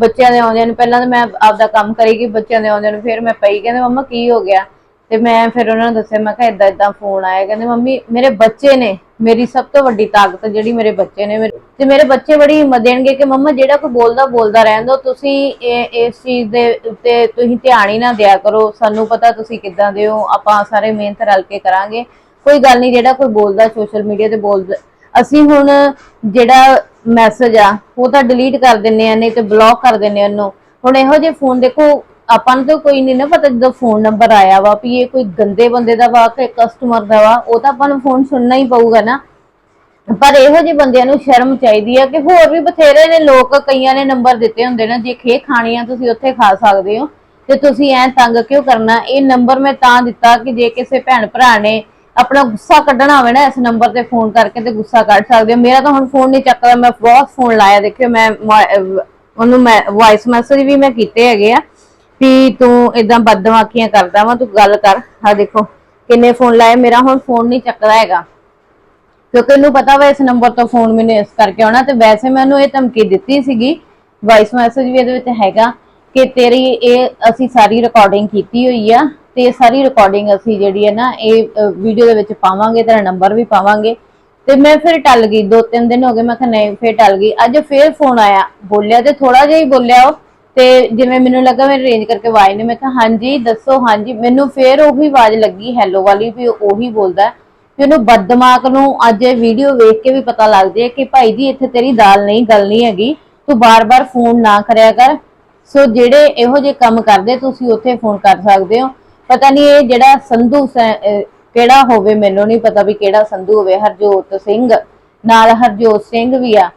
ਬੱਚਿਆਂ ਦੇ ਆਉਂਦਿਆਂ ਨੂੰ, ਪਹਿਲਾਂ ਤਾਂ ਮੈਂ ਆਪਦਾ ਕੰਮ ਕਰੇਗੀ, ਬੱਚਿਆਂ ਦੇ ਆਉਂਦਿਆਂ ਨੂੰ, ਫਿਰ ਮੈਂ ਪਈ, ਕਹਿੰਦੇ ਮੰਮਾ ਕੀ ਹੋ ਗਿਆ? ਤੇ ਮੈਂ ਫਿਰ ਉਹਨਾਂ ਨੂੰ ਦੱਸਿਆ, ਮੈਂ ਕਿਹਾ ਇਦਾਂ ਇਦਾਂ ਫੋਨ ਆਇਆ, ਕਹਿੰਦੇ ਮੰਮੀ ਮੇਰੇ ਬੱਚੇ ਨੇ, ਮੇਰੀ ਸਭ ਤੋਂ ਵੱਡੀ ਤਾਕਤ ਜਿਹੜੀ ਮੇਰੇ ਬੱਚੇ ਨੇ ਤੇ ਮੇਰੇ ਬੱਚੇ ਬੜੀ ਹਿੰਮਤ ਦੇਣਗੇ ਕਿ ਮੰਮਾ ਜਿਹੜਾ ਕੋਈ ਬੋਲਦਾ ਬੋਲਦਾ ਰਹਿਣ ਦਿਓ, ਤੁਸੀਂ ਇਸ ਚੀਜ਼ ਦੇ ਉੱਤੇ ਤੁਸੀਂ ਧਿਆਨ ਹੀ ਨਾ ਦਿਆ ਕਰੋ, ਸਾਨੂੰ ਪਤਾ ਤੁਸੀਂ ਕਿੱਦਾਂ ਦੇ ਹੋ, ਆਪਾਂ ਸਾਰੇ ਮਿਹਨਤ ਰਲ ਕੇ ਕਰਾਂਗੇ। ਕੋਈ ਗੱਲ ਨਹੀਂ, ਜਿਹੜਾ ਕੋਈ ਬੋਲਦਾ ਸੋਸ਼ਲ ਮੀਡੀਆ ਤੇ ਬੋਲਦਾ ਅਸੀਂ ਹੁਣ ਜਿਹੜਾ ਮੈਸੇਜ ਆ, ਉਹ ਤਾਂ ਡਿਲੀਟ ਕਰ ਦਿੰਨੇ ਆ, ਨਹੀਂ ਤੇ ਬਲੌਕ ਕਰ ਦਿੰਨੇ ਉਹਨੂੰ। ਹੁਣ ਇਹੋ ਜਿਹੇ ਫੋਨ ਦੇਖੋ, ਆਪਾਂ ਨੂੰ ਤਾਂ ਕੋਈ ਨਹੀਂ ਨਾ ਪਤਾ ਜਦੋਂ ਫੋਨ ਨੰਬਰ ਆਇਆ ਵਾ ਵੀ ਇਹ ਕੋਈ ਗੰਦੇ ਬੰਦੇ ਦਾ ਵਾ ਕਿ ਕਸਟਮਰ ਦਾ ਵਾ, ਉਹ ਤਾਂ ਆਪਾਂ ਨੂੰ ਫੋਨ ਸੁਣਨਾ ਹੀ ਪਊਗਾ ਨਾ। ਪਰ ਇਹੋ ਜਿਹੇ ਬੰਦਿਆਂ ਨੂੰ ਸ਼ਰਮ ਚਾਹੀਦੀ ਆ ਕਿ ਹੋਰ ਵੀ ਬਥੇਰੇ ਨੇ ਲੋਕ, ਕਈਆਂ ਨੇ ਨੰਬਰ ਦਿੱਤੇ ਹੁੰਦੇ ਨੇ, ਜੇ ਖੇ ਖਾਣੀ ਆ ਤੁਸੀਂ ਉੱਥੇ ਖਾ ਸਕਦੇ ਹੋ। ਤੇ ਤੁਸੀਂ ਐ ਤੰਗ ਕਿਉਂ ਕਰਨਾ? ਇਹ ਨੰਬਰ ਮੈਂ ਤਾਂ ਦਿੱਤਾ ਕਿ ਜੇ ਕਿਸੇ ਭੈਣ ਭਰਾ ਨੇ ਆਪਣਾ ਗੁੱਸਾ ਕੱਢਣਾ ਹੋਵੇ ਨਾ ਇਸ ਨੰਬਰ ਤੇ ਫੋਨ ਕਰਕੇ ਤੇ ਗੁੱਸਾ ਕੱਢ ਸਕਦੇ ਹੋ। ਮੇਰਾ ਤਾਂ ਹੁਣ ਫੋਨ ਨਹੀਂ ਚੱਕਦਾ, ਮੈਂ ਬਹੁਤ ਫੋਨ ਲਾਇਆ, ਦੇਖਿਓ ਮੈਂ ਉਹਨੂੰ ਮੈਂ ਵਾਇਸ ਮੈਸੇਜ ਵੀ ਮੈਂ ਕੀਤੇ ਹੈਗੇ ਆ ਵੀ ਤੂੰ ਇਦਾਂ ਬਦਦਮਾਕੀਆਂ ਕਰਦਾ ਵਾ, ਤੂੰ ਗੱਲ ਕਰ। ਆ ਦੇਖੋ, ਕਿੰਨੇ ਫੋਨ ਲਾਏ, ਮੇਰਾ ਹੁਣ ਫੋਨ ਨਹੀਂ ਚੱਕਦਾ ਹੈਗਾ। ਕਿਉਂਕਿ ਇਹਨੂੰ ਪਤਾ ਵਾ ਇਸ ਨੰਬਰ ਤੋਂ ਫੋਨ ਮੈਨੂੰ ਇਸ ਕਰਕੇ ਆਉਣਾ, ਤੇ ਵੈਸੇ ਮੈਂ ਉਹਨੂੰ ਇਹ ਧਮਕੀ ਦਿੱਤੀ ਸੀਗੀ ਵਾਇਸ ਮੈਸੇਜ ਵੀ ਇਹਦੇ ਵਿੱਚ ਹੈਗਾ ਕਿ ਤੇਰੀ ਇਹ ਅਸੀਂ ਸਾਰੀ ਰਿਕਾਰਡਿੰਗ ਕੀਤੀ ਹੋਈ ਆ ਤੇ ਇਹ ਸਾਰੀ ਰਿਕਾਰਡਿੰਗ ਅਸੀਂ ਜਿਹੜੀ ਹੈ ਨਾ, ਇਹ ਵੀਡੀਓ ਦੇ ਵਿੱਚ ਪਾਵਾਂਗੇ, ਤੇਰਾ ਨੰਬਰ ਵੀ ਪਾਵਾਂਗੇ। ਤੇ ਮੈਂ ਫਿਰ ਟਲ ਗਈ, ਦੋ ਤਿੰਨ ਦਿਨ ਹੋ ਗਏ, ਮੈਂ ਕਿਹਾ ਨਹੀਂ, ਫਿਰ ਟਲ ਗਈ। ਅੱਜ ਫਿਰ ਫੋਨ ਆਇਆ, ਬੋਲਿਆ ਤੇ ਥੋੜਾ ਜਿਹਾ ਹੀ ਬੋਲਿਆ ਉਹ। ਤੇ ਜਿਵੇਂ ਮੈਨੂੰ ਲੱਗਾ ਮੈਂ ਰੇਂਜ ਕਰਕੇ ਆਵਾਜ਼ ਨੇ ਮੈਂ ਕਿਹਾ ਹਾਂਜੀ, ਦੱਸੋ, ਹਾਂਜੀ। ਮੈਨੂੰ ਫਿਰ ਉਹੀ ਆਵਾਜ਼ ਲੱਗੀ ਹੈਲੋ ਵਾਲੀ ਵੀ ਉਹੀ ਬੋਲਦਾ। ਹੈ। ਉਹਨੂੰ ਬਦਦਮਾਗ ਨੂੰ ਅੱਜ ਇਹ ਵੀਡੀਓ ਵੇਖ ਕੇ ਵੀ ਪਤਾ ਲੱਗ ਜੇ ਕਿ ਭਾਈ ਜੀ, ਇੱਥੇ ਤੇਰੀ ਦਾਲ ਨਹੀਂ ਗਲਣੀ ਹੈਗੀ। ਤੂੰ ਬਾਰ-ਬਾਰ ਫੋਨ ਨਾ ਕਰਿਆ ਕਰ। ਸੋ ਜਿਹੜੇ ਇਹੋ ਜਿਹੇ ਕੰਮ ਕਰਦੇ, ਤੁਸੀਂ ਉੱਥੇ ਫੋਨ ਕਰ ਸਕਦੇ ਹੋ। ਪਤਾ ਨਹੀਂ ਇਹ ਜਿਹੜਾ ਸੰਧੂ ਸੈ- ਕਿਹੜਾ ਹੋਵੇ, ਮੈਨੂੰ ਨਹੀਂ ਪਤਾ ਵੀ ਕਿਹੜਾ ਸੰਧੂ ਹੋਵੇ, ਹਰਜੋਤ ਸਿੰਘ। ਨਾਲ ਹਰਜੋਤ ਸਿੰਘ ਵੀ ਆ।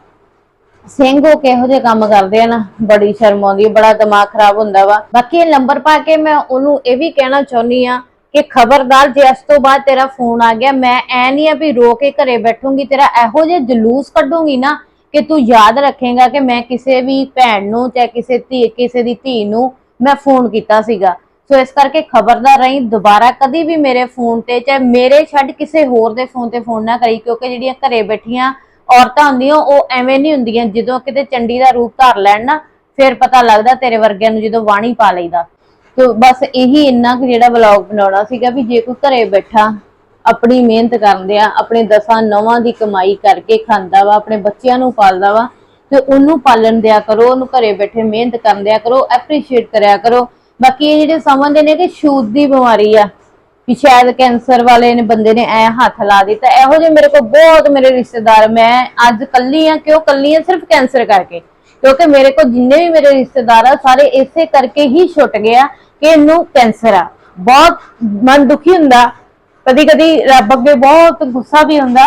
ਸਿੰਘ ਉਹ ਕਿਹੋ ਜਿਹੇ ਕੰਮ ਕਰਦੇ ਆ ਨਾ, ਬੜੀ ਸ਼ਰਮ ਆਉਂਦੀ ਬੜਾ ਦਿਮਾਗ ਖਰਾਬ ਹੁੰਦਾ ਵਾ। ਬਾਕੀ ਇਹ ਨੰਬਰ ਪਾ ਕੇ ਮੈਂ ਉਹਨੂੰ ਇਹ ਵੀ ਕਹਿਣਾ ਚਾਹੁੰਦੀ ਆ ਕਿ ਖਬਰਦਾਰ, ਜੇ ਇਸ ਤੋਂ ਬਾਅਦ ਤੇਰਾ ਫੋਨ ਆ ਗਿਆ, ਮੈਂ ਐ ਨਹੀਂ ਆ ਵੀ ਰੋ ਕੇ ਘਰੇ ਬੈਠੂੰਗੀ, ਤੇਰਾ ਇਹੋ ਜਿਹੇ ਜਲੂਸ ਕੱਢੂੰਗੀ ਨਾ ਕਿ ਤੂੰ ਯਾਦ ਰੱਖੇਗਾ ਕਿ ਮੈਂ ਕਿਸੇ ਵੀ ਭੈਣ ਨੂੰ, ਚਾਹੇ ਕਿਸੇ ਧੀ, ਕਿਸੇ ਦੀ ਧੀ ਨੂੰ ਮੈਂ ਫੋਨ ਕੀਤਾ ਸੀਗਾ। ਸੋ ਇਸ ਕਰਕੇ ਖਬਰਦਾਰ ਰਹੀ, ਦੁਬਾਰਾ ਕਦੀ ਵੀ ਮੇਰੇ ਫੋਨ ਤੇ ਚਾਹੇ ਮੇਰੇ ਛੱਡ ਕਿਸੇ ਹੋਰ ਦੇ ਫੋਨ ਤੇ ਫੋਨ ਨਾ ਕਰੀ, ਕਿਉਂਕਿ ਜਿਹੜੀਆਂ ਘਰੇ ਬੈਠੀਆਂ ਔਰਤਾਂ ਹੁੰਦੀਆਂ, ਉਹ ਐਵੇਂ ਨਹੀਂ ਹੁੰਦੀਆਂ, ਜਦੋਂ ਕਿਤੇ ਚੰਡੀ ਦਾ ਰੂਪ ਧਾਰ ਲੈਣ ਨਾ, ਫਿਰ ਪਤਾ ਲੱਗਦਾ ਤੇਰੇ ਵਰਗਿਆਂ ਨੂੰ ਜਦੋਂ ਵਾਣੀ ਪਾ ਲਈਦਾ। ਤੋ ਬਸ ਇਹੀ ਇੰਨਾ ਕੁ ਜਿਹੜਾ ਵਲੌਗ ਬਣਾਉਣਾ ਸੀਗਾ ਵੀ ਜੇ ਕੋਈ ਘਰੇ ਬੈਠਾ, ਆਪਣੀ ਮਿਹਨਤ ਕਰਦੇ ਆ, ਆਪਣੇ ਦਸਾਂ ਨਵਾਂ ਦੀ ਕਮਾਈ ਕਰਕੇ ਖਾਂਦਾ ਵਾ, ਆਪਣੇ ਬੱਚਿਆਂ ਨੂੰ ਪਾਲਦਾ ਵਾ, ਤੇ ਉਹਨੂੰ ਪਾਲਣ ਦਿਆ ਕਰੋ, ਉਹਨੂੰ ਘਰੇ ਬੈਠੇ ਮਿਹਨਤ ਕਰਨ ਦਿਆ ਕਰੋ ਐਪਰੀਸ਼ੀਏਟ ਕਰਿਆ ਕਰੋ ਬਾਕੀ ਇਹ ਜਿਹੜੇ ਸਮਝਦੇ ਨੇ ਕਿ ਛੂਤ ਦੀ ਬਿਮਾਰੀ ਆ, ਵੀ ਸ਼ਾਇਦ ਕੈਂਸਰ ਵਾਲੇ ਨੇ ਬੰਦੇ ਨੇ ਐ ਹੱਥ ਲਾ ਦਿੱਤਾ। ਇਹੋ ਜਿਹੇ ਮੇਰੇ ਕੋਲ ਬਹੁਤ ਮੇਰੇ ਰਿਸ਼ਤੇਦਾਰ, ਮੈਂ ਅੱਜ ਕੱਲੀ ਆ, ਕਿਉਂ ਕੱਲੀ ਆ? ਸਿਰਫ ਕੈਂਸਰ ਕਰਕੇ। ਕਿਉਂਕਿ ਮੇਰੇ ਕੋਲ ਜਿੰਨੇ ਵੀ ਮੇਰੇ ਰਿਸ਼ਤੇਦਾਰ ਆ, ਸਾਰੇ ਇਸੇ ਕਰਕੇ ਹੀ ਛੁੱਟ ਗਿਆ ਕਿ ਇਹਨੂੰ ਕੈਂਸਰ ਆ। ਬਹੁਤ ਮਨ ਦੁਖੀ ਹੁੰਦਾ। ਕਦੀ ਕਦੀ ਰੱਬ ਅੱਗੇ ਬਹੁਤ ਗੁੱਸਾ ਵੀ ਹੁੰਦਾ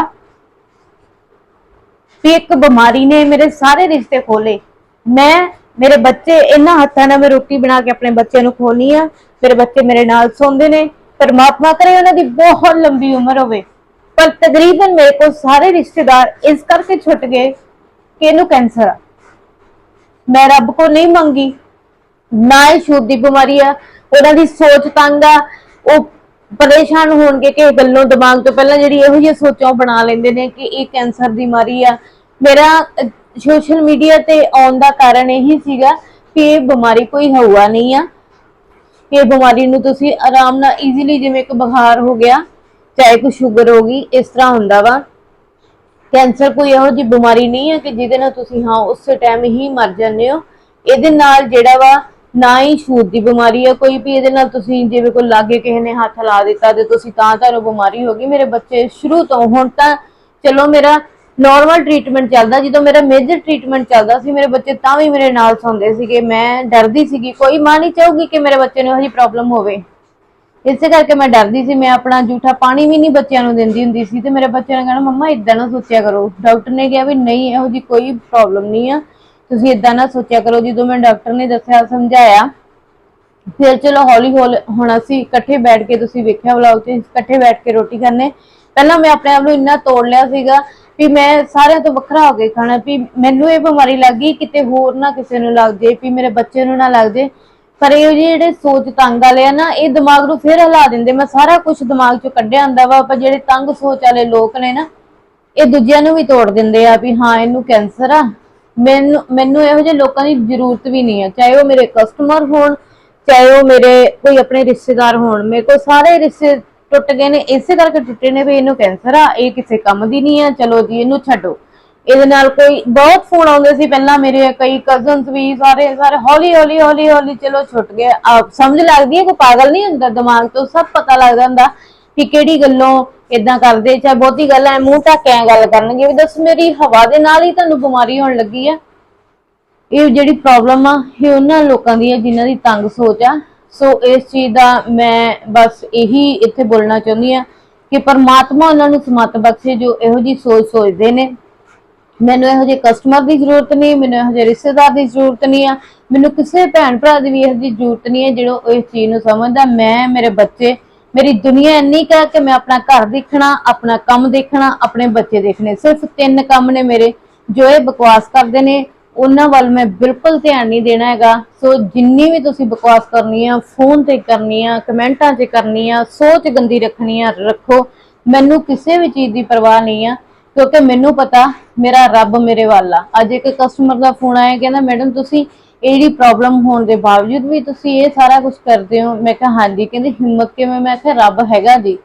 ਵੀ ਇੱਕ ਬਿਮਾਰੀ ਨੇ ਮੇਰੇ ਸਾਰੇ ਰਿਸ਼ਤੇ ਖੋਲੇ ਮੈਂ ਮੇਰੇ ਬੱਚੇ ਇਹਨਾਂ ਹੱਥਾਂ ਨਾਲ ਮੈਂ ਰੋਟੀ ਬਣਾ ਕੇ ਆਪਣੇ ਬੱਚਿਆਂ ਨੂੰ ਖੋਨੀ ਆ ਮੇਰੇ ਬੱਚੇ ਮੇਰੇ ਨਾਲ ਸੌਂਦੇ ਨੇ। ਪਰਮਾਤਮਾ ਕਰੇ ਉਹਨਾਂ ਦੀ ਬਹੁਤ ਲੰਬੀ ਉਮਰ ਹੋਵੇ। ਪਰ ਤਕਰੀਬਨ ਮੇਰੇ ਕੋਲ ਸਾਰੇ ਰਿਸ਼ਤੇਦਾਰ ਇਸ ਕਰਕੇ ਛੁੱਟ ਗਏ ਕਿ ਇਹਨੂੰ ਕੈਂਸਰ ਆ। ਮੈਂ ਰੱਬ ਕੋ ਨਹੀਂ ਮੰਗੀ। ਨਾ ਇਹ ਛੂਤ ਦੀ ਬਿਮਾਰੀ ਆ। ਉਹਨਾਂ ਦੀ ਸੋਚ ਤੰਗ ਆ। ਉਹ ਪਰੇਸ਼ਾਨ ਹੋਣਗੇ ਕਿ ਗੱਲੋਂ ਦਿਮਾਗ ਤੋਂ ਪਹਿਲਾਂ ਜਿਹੜੀ ਇਹੋ ਜਿਹੀ ਸੋਚਾਂ ਉਹ ਬਣਾ ਲੈਂਦੇ ਨੇ ਕਿ ਇਹ ਕੈਂਸਰ ਦੀ ਬਿਮਾਰੀ ਆ। ਮੇਰਾ ਸੋਸ਼ਲ ਮੀਡੀਆ ਤੇ ਆਉਣ ਦਾ ਕਾਰਨ ਇਹੀ ਸੀਗਾ ਕਿ ਇਹ ਬਿਮਾਰੀ ਕੋਈ ਹਊਆ ਨਹੀਂ ਆ। ਇਹ ਬਿਮਾਰੀ ਨੂੰ ਤੁਸੀਂ ਆਰਾਮ ਨਾਲ ਈਜ਼ੀਲੀ ਜਿਵੇਂ ਇੱਕ ਬੁਖਾਰ ਹੋ ਗਿਆ, ਚਾਹੇ ਕੋਈ ਸ਼ੂਗਰ ਹੋ ਗਈ, ਇਸ ਤਰ੍ਹਾਂ ਹੁੰਦਾ ਵਾ। ਕੈਂਸਰ ਕੋਈ ਇਹੋ ਜਿਹੀ ਬਿਮਾਰੀ ਨਹੀਂ ਹੈ ਕਿ ਜਿਹਦੇ ਨਾਲ ਤੁਸੀਂ ਹਾਂ ਉਸੇ ਟਾਈਮ ਹੀ ਮਰ ਜਾਂਦੇ ਹੋ। ਇਹਦੇ ਨਾਲ ਜਿਹੜਾ ਵਾ, ਨਾ ਹੀ ਛੂਤ ਦੀ ਬਿਮਾਰੀ ਹੈ ਕੋਈ ਵੀ, ਇਹਦੇ ਨਾਲ ਤੁਸੀਂ ਜਿਵੇਂ ਕੋਈ ਲਾਗੇ ਕਿਸੇ ਨੇ ਹੱਥ ਲਾ ਦਿੱਤਾ ਤੇ ਤੁਸੀਂ ਤਾਂ ਤੁਹਾਨੂੰ ਬਿਮਾਰੀ ਹੋ ਗਈ। ਮੇਰੇ ਬੱਚੇ ਸ਼ੁਰੂ ਤੋਂ ਹੁਣ ਤਾਂ, ਚਲੋ ਮੇਰਾ ਨਾਰਮਲ ਟ੍ਰੀਟਮੈਂਟ ਚੱਲਦਾ, ਜਦੋਂ ਮੇਰਾ ਮੇਜਰ ਟ੍ਰੀਟਮੈਂਟ ਚੱਲਦਾ ਸੀ, ਮੇਰੇ ਬੱਚੇ ਤਾਂ ਵੀ ਮੇਰੇ ਨਾਲ ਸੌਂਦੇ ਸੀਗੇ, ਮੈਂ ਡਰਦੀ ਸੀਗੀ, ਕੋਈ ਮਾਂ ਨਹੀਂ ਚਾਹੂਗੀ ਕਿ ਮੇਰੇ ਬੱਚੇ ਨੂੰ ਇਹੋ ਪ੍ਰੋਬਲਮ ਹੋਵੇ। ਇਸੇ ਕਰਕੇ ਮੈਂ ਡਰਦੀ ਸੀ, ਮੈਂ ਆਪਣਾ ਜੂਠਾ ਪਾਣੀ ਵੀ ਨਹੀਂ ਬੱਚਿਆਂ ਨੂੰ ਦਿੰਦੀ ਹੁੰਦੀ ਸੀ, ਤੇ ਮੇਰੇ ਬੱਚਿਆਂ ਨੇ ਕਹਿਣਾ, ਮੰਮਾ ਇਦਾਂ ਨਾ ਸੋਚਿਆ ਕਰੋ। ਡਾਕਟਰ ਨੇ ਕਿਹਾ ਵੀ, ਨਹੀਂ, ਇਹੋ ਜੀ ਕੋਈ ਪ੍ਰੋਬਲਮ ਨਹੀਂ ਆ। ਤੁਸੀਂ ਇਦਾਂ ਨਾ ਸੋਚਿਆ ਕਰੋ। ਜਦੋਂ ਮੈਂ ਡਾਕਟਰ ਨੇ ਦੱਸਿਆ, ਸਮਝਾਇਆ, ਫਿਰ ਚਲੋ ਹੌਲੀ ਹੌਲੀ ਹੁਣ ਅਸੀਂ ਇਕੱਠੇ ਬੈਠ ਕੇ ਤੁਸੀਂ ਵੇਖਿਆ ਵਲੌਗ ਤੇ ਇਕੱਠੇ ਬੈਠ ਕੇ ਰੋਟੀ ਖਾਣੇ ਪਹਿਲਾਂ ਮੈਂ ਆਪਣੇ ਆਪ ਨੂੰ ਇੰਨਾ ਤੋੜ ਲਿਆ ਸੀਗਾ ਵੀ ਮੈਂ ਸਾਰਿਆਂ ਤੋਂ ਵੱਖਰਾ ਹੋ ਕੇ ਖਾਣਾ, ਵੀ ਮੈਨੂੰ ਇਹ ਬਿਮਾਰੀ ਲੱਗ ਗਈ, ਕਿਤੇ ਹੋਰ ਨਾ ਕਿਸੇ ਨੂੰ ਲੱਗ ਜੇ, ਵੀ ਮੇਰੇ ਬੱਚੇ ਨੂੰ ਨਾ ਲੱਗ ਜੇ। ਪਰ ਇਹ ਜਿਹੜੇ ਸੋਚ ਤੰਗ ਵਾਲੇ ਆ ਨਾ, ਇਹ ਦਿਮਾਗ ਨੂੰ ਫਿਰ ਹਿਲਾ ਦਿੰਦੇ। ਮੈਂ ਸਾਰਾ ਕੁਝ ਦਿਮਾਗ ਚੋਂ ਕੱਢਿਆ ਹੁੰਦਾ ਵਾ, ਪਰ ਜਿਹੜੇ ਤੰਗ ਸੋਚ ਵਾਲੇ ਲੋਕ ਨੇ ਨਾ, ਇਹ ਦੂਜਿਆਂ ਨੂੰ ਵੀ ਤੋੜ ਦਿੰਦੇ ਆ ਵੀ ਹਾਂ, ਇਹਨੂੰ ਕੈਂਸਰ ਆ। ਮੈਨੂੰ ਮੈਨੂੰ ਇਹੋ ਜਿਹੇ ਲੋਕਾਂ ਦੀ ਜ਼ਰੂਰਤ ਵੀ ਨਹੀਂ ਆ। ਚਾਹੇ ਉਹ ਮੇਰੇ ਕਸਟਮਰ ਹੋਣ, ਚਾਹੇ ਉਹ ਮੇਰੇ ਕੋਈ ਆਪਣੇ ਰਿਸ਼ਤੇਦਾਰ ਹੋਣ। ਮੇਰੇ ਕੋਲ ਸਾਰੇ ਰਿਸ਼ਤੇ ਟੁੱਟ ਗਏ ਨੇ, ਇਸੇ ਕਰਕੇ ਟੁੱਟੇ ਨੇ ਵੀ ਇਹਨੂੰ ਕੈਂਸਰ ਆ, ਇਹ ਕਿਸੇ ਕੰਮ ਦੀ ਨਹੀਂ ਆ, ਚਲੋ ਜੀ ਇਹਨੂੰ ਛੱਡੋ। ਇਹਦੇ ਨਾਲ ਕੋਈ, ਬਹੁਤ ਫੋਨ ਆਉਂਦੇ ਸੀ ਪਹਿਲਾਂ ਮੇਰੇ ਕਈ ਕਜ਼ਨਸ ਵੀ, ਸਾਰੇ ਸਾਰੇ ਹੌਲੀ ਹੌਲੀ ਹੌਲੀ ਹੌਲੀ, ਚਲੋ ਛੁੱਟ ਗਏ। ਸਮਝ ਲੱਗਦੀ ਹੈ, ਕੋਈ ਪਾਗਲ ਨਹੀਂ ਹੁੰਦਾ ਦਿਮਾਗ ਤੋਂ, ਸਭ ਪਤਾ ਲੱਗ ਜਾਂਦਾ ਕਿ ਕਿਹੜੀ ਗੱਲੋਂ ਇਦਾਂ ਕਰਦੇ, ਚਾਹੇ ਬਹੁਤੀ ਗੱਲ ਐ, ਮੂੰਹ ਢੱਕ ਕੇ ਗੱਲ ਕਰਨਗੇ ਵੀ ਦੱਸ ਮੇਰੀ ਹਵਾ ਦੇ ਨਾਲ ਹੀ ਤੁਹਾਨੂੰ ਬਿਮਾਰੀ ਹੋਣ ਲੱਗੀ ਆ। ਇਹ ਜਿਹੜੀ ਪ੍ਰੋਬਲਮ ਆ, ਇਹ ਉਹਨਾਂ ਲੋਕਾਂ ਦੀ ਆ ਜਿਨ੍ਹਾਂ ਦੀ ਤੰਗ ਸੋਚ ਆ। ਸੋ ਇਸ ਚੀਜ਼ ਦਾ ਮੈਂ ਬਸ ਇਹੀ ਇੱਥੇ ਬੋਲਣਾ ਚਾਹੁੰਦੀ ਆ ਕਿ ਪਰਮਾਤਮਾ ਉਹਨਾਂ ਨੂੰ ਸਮਤ ਬਖਸ਼ੇ ਜੋ ਇਹੋ ਜੀ ਸੋਚ ਸੋਚਦੇ ਨੇ। ਮੈਨੂੰ ਇਹੋ ਜਿਹੇ ਕਸਟਮਰ ਦੀ ਜ਼ਰੂਰਤ ਨਹੀਂ, ਮੈਨੂੰ ਇਹੋ ਜਿਹੇ ਰਿਸ਼ਤੇਦਾਰ ਦੀ ਜ਼ਰੂਰਤ ਨਹੀਂ ਆ। ਮੈਨੂੰ ਕਿਸੇ ਭੈਣ ਭਰਾ ਦੀ ਵੀ ਇਹੋ ਜਿਹੀ ਜ਼ਰੂਰਤ ਨਹੀਂ ਹੈ ਜਿਹੜਾ ਇਸ ਚੀਜ਼ ਨੂੰ ਸਮਝਦਾ। ਮੈਂ, ਮੇਰੇ ਬੱਚੇ, ਮੇਰੀ ਦੁਨੀਆ ਇੰਨੀ ਕੁ ਕਿ ਮੈਂ ਆਪਣਾ ਘਰ ਦੇਖਣਾ, ਆਪਣਾ ਕੰਮ ਦੇਖਣਾ, ਆਪਣੇ ਬੱਚੇ ਦੇਖਣੇ। ਸਿਰਫ ਤਿੰਨ ਕੰਮ ਨੇ ਮੇਰੇ ਜੋ ਇਹ ਬਕਵਾਸ ਕਰਦੇ ਨੇ। ਉਹਨਾਂ ਵੱਲ ਮੈਂ ਬਿਲਕੁਲ ਧਿਆਨ ਨਹੀਂ ਦੇਣਾ ਹੈਗਾ। ਸੋ ਜਿੰਨੀ ਵੀ ਤੁਸੀਂ ਬਕਵਾਸ ਕਰਨੀ ਆ, ਫੋਨ ਤੇ ਕਰਨੀ ਆ, ਕਮੈਂਟਾਂ 'ਚ ਕਰਨੀ ਆ, ਸੋਚ ਗੰਦੀ ਰੱਖਣੀ ਆ, ਰੱਖੋ। ਮੈਨੂੰ ਕਿਸੇ ਵੀ ਚੀਜ਼ ਦੀ ਪਰਵਾਹ ਨਹੀਂ ਆ, ਕਿਉਂਕਿ ਮੈਨੂੰ ਪਤਾ ਮੇਰਾ ਰੱਬ ਮੇਰੇ ਵੱਲ ਆ। ਅੱਜ ਇੱਕ ਕਸਟਮਰ ਦਾ ਫੋਨ ਆਇਆ, ਕਹਿੰਦਾ, ਮੈਡਮ, ਤੁਸੀਂ ਇਹ ਪ੍ਰੋਬਲਮ ਹੋਣ ਦੇ ਬਾਵਜੂਦ ਵੀ ਤੁਸੀਂ ਇਹ ਸਾਰਾ ਕੁਝ ਕਰਦੇ ਹੋ। ਮੈਂ ਕਿਹਾ, ਹਾਂਜੀ। ਕਹਿੰਦੇ, ਹਿੰਮਤ ਕਿਵੇਂ? ਮੈਂ ਕਿਹਾ, ਰੱਬ ਹੈਗਾ ਜੀ।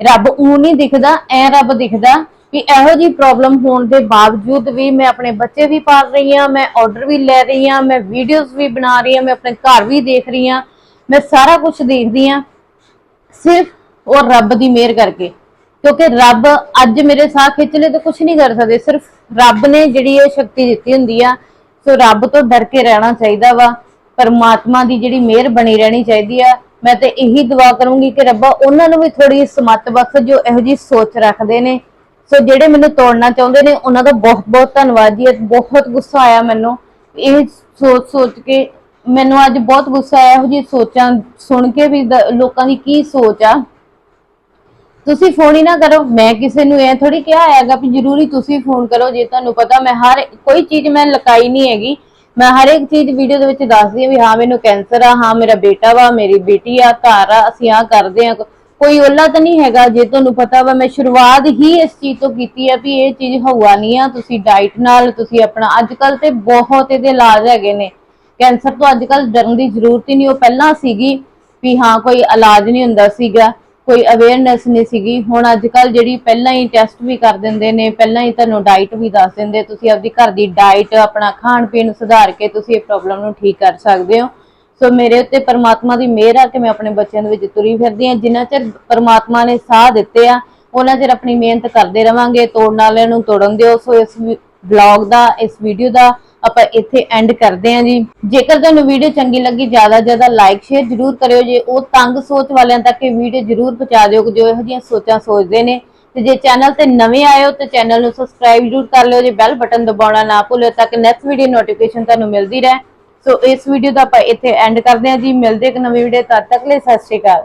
ਰੱਬ ਉਹ ਨਹੀਂ ਦਿਖਦਾ, ਐ ਰੱਬ ਦਿਖਦਾ। ਕਿ ਇਹੋ ਜੀ ਪ੍ਰੋਬਲਮ ਹੋਣ ਦੇ ਬਾਵਜੂਦ ਵੀ ਮੈਂ ਆਪਣੇ ਬੱਚੇ ਵੀ ਪਾਲ ਰਹੀ ਹਾਂ, ਮੈਂ ਆਰਡਰ ਵੀ ਲੈ ਰਹੀ ਹਾਂ, ਮੈਂ ਵੀਡੀਓਜ਼ ਵੀ ਬਣਾ ਰਹੀ ਹਾਂ, ਮੈਂ ਆਪਣੇ ਘਰ ਵੀ ਦੇਖ ਰਹੀ ਹਾਂ, ਮੈਂ ਸਾਰਾ ਕੁਝ ਦੇਖਦੀ ਹਾਂ ਸਿਰਫ ਉਹ ਰੱਬ ਦੀ ਮਿਹਰ ਕਰਕੇ। ਕਿਉਂਕਿ ਰੱਬ ਅੱਜ ਮੇਰੇ ਸਾਹ ਖਿੱਚ ਲੇ ਤਾਂ ਕੁਝ ਨਹੀਂ ਕਰ ਸਕਦੇ, ਸਿਰਫ ਰੱਬ ਨੇ ਜਿਹੜੀ ਇਹ ਸ਼ਕਤੀ ਦਿੱਤੀ ਹੁੰਦੀ ਆ, ਸੋ ਰੱਬ ਤੋਂ ਡਰ ਕੇ ਰਹਿਣਾ ਚਾਹੀਦਾ ਵਾ, ਪਰਮਾਤਮਾ ਦੀ ਜਿਹੜੀ ਮਿਹਰ ਬਣੀ ਰਹਿਣੀ ਚਾਹੀਦੀ ਆ। ਮੈਂ ਤੇ ਇਹੀ ਦੁਆ ਕਰੂੰਗੀ ਕਿ ਰੱਬਾ ਉਹਨਾਂ ਨੂੰ ਵੀ ਥੋੜੀ ਸਮਤ ਬਖਸ਼ ਜੋ ਇਹੋ ਜੀ ਸੋਚ ਰੱਖਦੇ ਨੇ। ਸੋ ਜਿਹੜੇ ਮੈਨੂੰ ਤੋੜਨਾ ਚਾਹੁੰਦੇ ਨੇ, ਉਹਨਾਂ ਦਾ ਬਹੁਤ ਬਹੁਤ ਧੰਨਵਾਦ ਜੀ। ਬਹੁਤ ਗੁੱਸਾ ਆਇਆ ਮੈਨੂੰ। ਇਹ ਸੋਚ ਸੋਚ ਕੇ ਮੈਨੂੰ ਅੱਜ ਬਹੁਤ ਗੁੱਸਾ ਆਇਆ, ਇਹੋ ਜੀ ਸੋਚਾਂ ਸੁਣ ਕੇ ਵੀ ਲੋਕਾਂ ਦੀ ਕੀ ਸੋਚ ਆ। ਤੁਸੀਂ ਫੋਨ ਹੀ ਨਾ ਕਰੋ। ਮੈਂ ਕਿਸੇ ਨੂੰ ਇਹ ਥੋੜੀ ਕਿਹਾ ਹੈਗਾ ਵੀ ਜ਼ਰੂਰੀ ਤੁਸੀਂ ਫੋਨ ਕਰੋ, ਜੇ ਤੁਹਾਨੂੰ ਪਤਾ ਮੈਂ ਹਰ ਕੋਈ ਚੀਜ਼ ਮੈਂ ਲਕਾਈ ਨਹੀਂ ਹੈਗੀ। ਮੈਂ ਹਰ ਇੱਕ ਚੀਜ਼ ਵੀਡੀਓ ਦੇ ਵਿੱਚ ਦੱਸਦੀ ਹਾਂ ਵੀ ਹਾਂ, ਮੈਨੂੰ ਕੈਂਸਰ ਆ, ਹਾਂ, ਮੇਰਾ ਬੇਟਾ ਵਾ, ਮੇਰੀ ਬੇਟੀ ਆ, ਘਰ ਆ, ਅਸੀਂ ਆ ਕਰਦੇ ਆ ਕੋਈ ਓਲਾ ਤਾਂ ਨਹੀਂ ਹੈਗਾ, ਜੇ ਤੁਹਾਨੂੰ ਪਤਾ ਵਾ, ਮੈਂ ਸ਼ੁਰੂਆਤ ਹੀ ਇਸ ਚੀਜ਼ ਤੋਂ ਕੀਤੀ ਆ ਵੀ ਇਹ ਚੀਜ਼ ਹਵਾ ਨਹੀਂ ਆ, ਤੁਸੀਂ ਡਾਈਟ ਨਾਲ, ਤੁਸੀਂ ਆਪਣਾ ਅੱਜ ਕੱਲ ਤੇ ਬਹੁਤ ਇਹਦੇ ਇਲਾਜ ਹੈਗੇ ਨੇ। ਕੈਂਸਰ ਤੋਂ ਅੱਜ ਕੱਲ ਡਰਨ ਦੀ ਜ਼ਰੂਰਤ ਹੀ ਨਹੀਂ, ਉਹ ਪਹਿਲਾਂ ਸੀਗੀ ਵੀ ਹਾਂ, ਕੋਈ ਇਲਾਜ ਨਹੀਂ ਹੁੰਦਾ ਸੀਗਾ, ਕੋਈ ਅਵੇਅਰਨੈਸ ਨਹੀਂ ਸੀਗੀ। ਹੁਣ ਅੱਜ ਕੱਲ ਜਿਹੜੀ ਪਹਿਲਾਂ ਹੀ ਟੈਸਟ ਵੀ ਕਰ ਦਿੰਦੇ ਨੇ, ਪਹਿਲਾਂ ਹੀ ਤੁਹਾਨੂੰ ਡਾਈਟ ਵੀ ਦੱਸ ਦਿੰਦੇ, ਤੁਸੀਂ ਆਪਦੀ ਘਰ ਦੀ ਡਾਈਟ ਆਪਣਾ ਖਾਣ ਪੀਣ ਸੁਧਾਰ ਕੇ ਤੁਸੀਂ ਇਹ ਪ੍ਰੋਬਲਮ ਨੂੰ ਠੀਕ ਕਰ ਸਕਦੇ ਹੋ। ਸੋ ਮੇਰੇ ਉੱਤੇ ਪਰਮਾਤਮਾ ਦੀ ਮਿਹਰ ਆ ਕਿ ਮੈਂ ਆਪਣੇ ਬੱਚਿਆਂ ਦੇ ਵਿੱਚ ਤੁਰੀ ਫਿਰਦੀ ਹਾਂ। ਜਿੰਨਾ ਚਿਰ ਪਰਮਾਤਮਾ ਨੇ ਸਾਹ ਦਿੱਤੇ ਆ, ਉਹਨਾਂ ਚਿਰ ਆਪਣੀ ਮਿਹਨਤ ਕਰਦੇ ਰਵਾਂਗੇ। ਤੋੜਨ ਵਾਲਿਆਂ ਨੂੰ ਤੋੜਨ ਦਿਓ। ਸੋ ਇਸ ਵਲੌਗ ਦਾ, ਇਸ ਵੀਡੀਓ ਦਾ ਆਪਾਂ ਇੱਥੇ ਐਂਡ ਕਰਦੇ ਹਾਂ ਜੀ। ਜੇਕਰ ਤੁਹਾਨੂੰ ਵੀਡੀਓ ਚੰਗੀ ਲੱਗੀ, ਜ਼ਿਆਦਾ ਜ਼ਿਆਦਾ ਲਾਈਕ ਸ਼ੇਅਰ ਜਰੂਰ ਕਰਿਓ ਜੇ। ਉਹ ਤੰਗ ਸੋਚ ਵਾਲਿਆਂ ਤੱਕ ਇਹ ਵੀਡੀਓ ਜਰੂਰ ਪਹੁੰਚਾ ਦਿਓ ਜੋ ਇਹੋ ਜਿਹੀਆਂ ਸੋਚਾਂ ਸੋਚਦੇ ਨੇ। ਤੇ ਜੇ ਚੈਨਲ ਤੇ ਨਵੇਂ ਆਏ ਹੋ ਤੇ ਚੈਨਲ ਨੂੰ ਸਬਸਕ੍ਰਾਈਬ ਜਰੂਰ ਕਰ ਲਿਓ ਜੇ। ਬੈਲ ਬਟਨ ਦਬਾਉਣਾ ਨਾ ਭੁੱਲਿਓ, ਤਾਂ ਕਿ ਨੈਕਸਟ ਵੀਡੀਓ ਨੋਟੀਫਿਕੇਸ਼ਨ ਤੁਹਾਨੂੰ ਮਿਲਦੀ ਰਹੇ। ਸੋ ਇਸ ਵੀਡੀਓ ਦਾ ਆਪਾਂ ਇੱਥੇ ਐਂਡ ਕਰਦੇ ਹਾਂ ਜੀ। ਮਿਲਦੇ ਇੱਕ ਨਵੀਂ ਵੀਡੀਓ ਤਦ ਤੱਕ ਲਈ ਸਤਿ ਸ਼੍ਰੀ ਅਕਾਲ।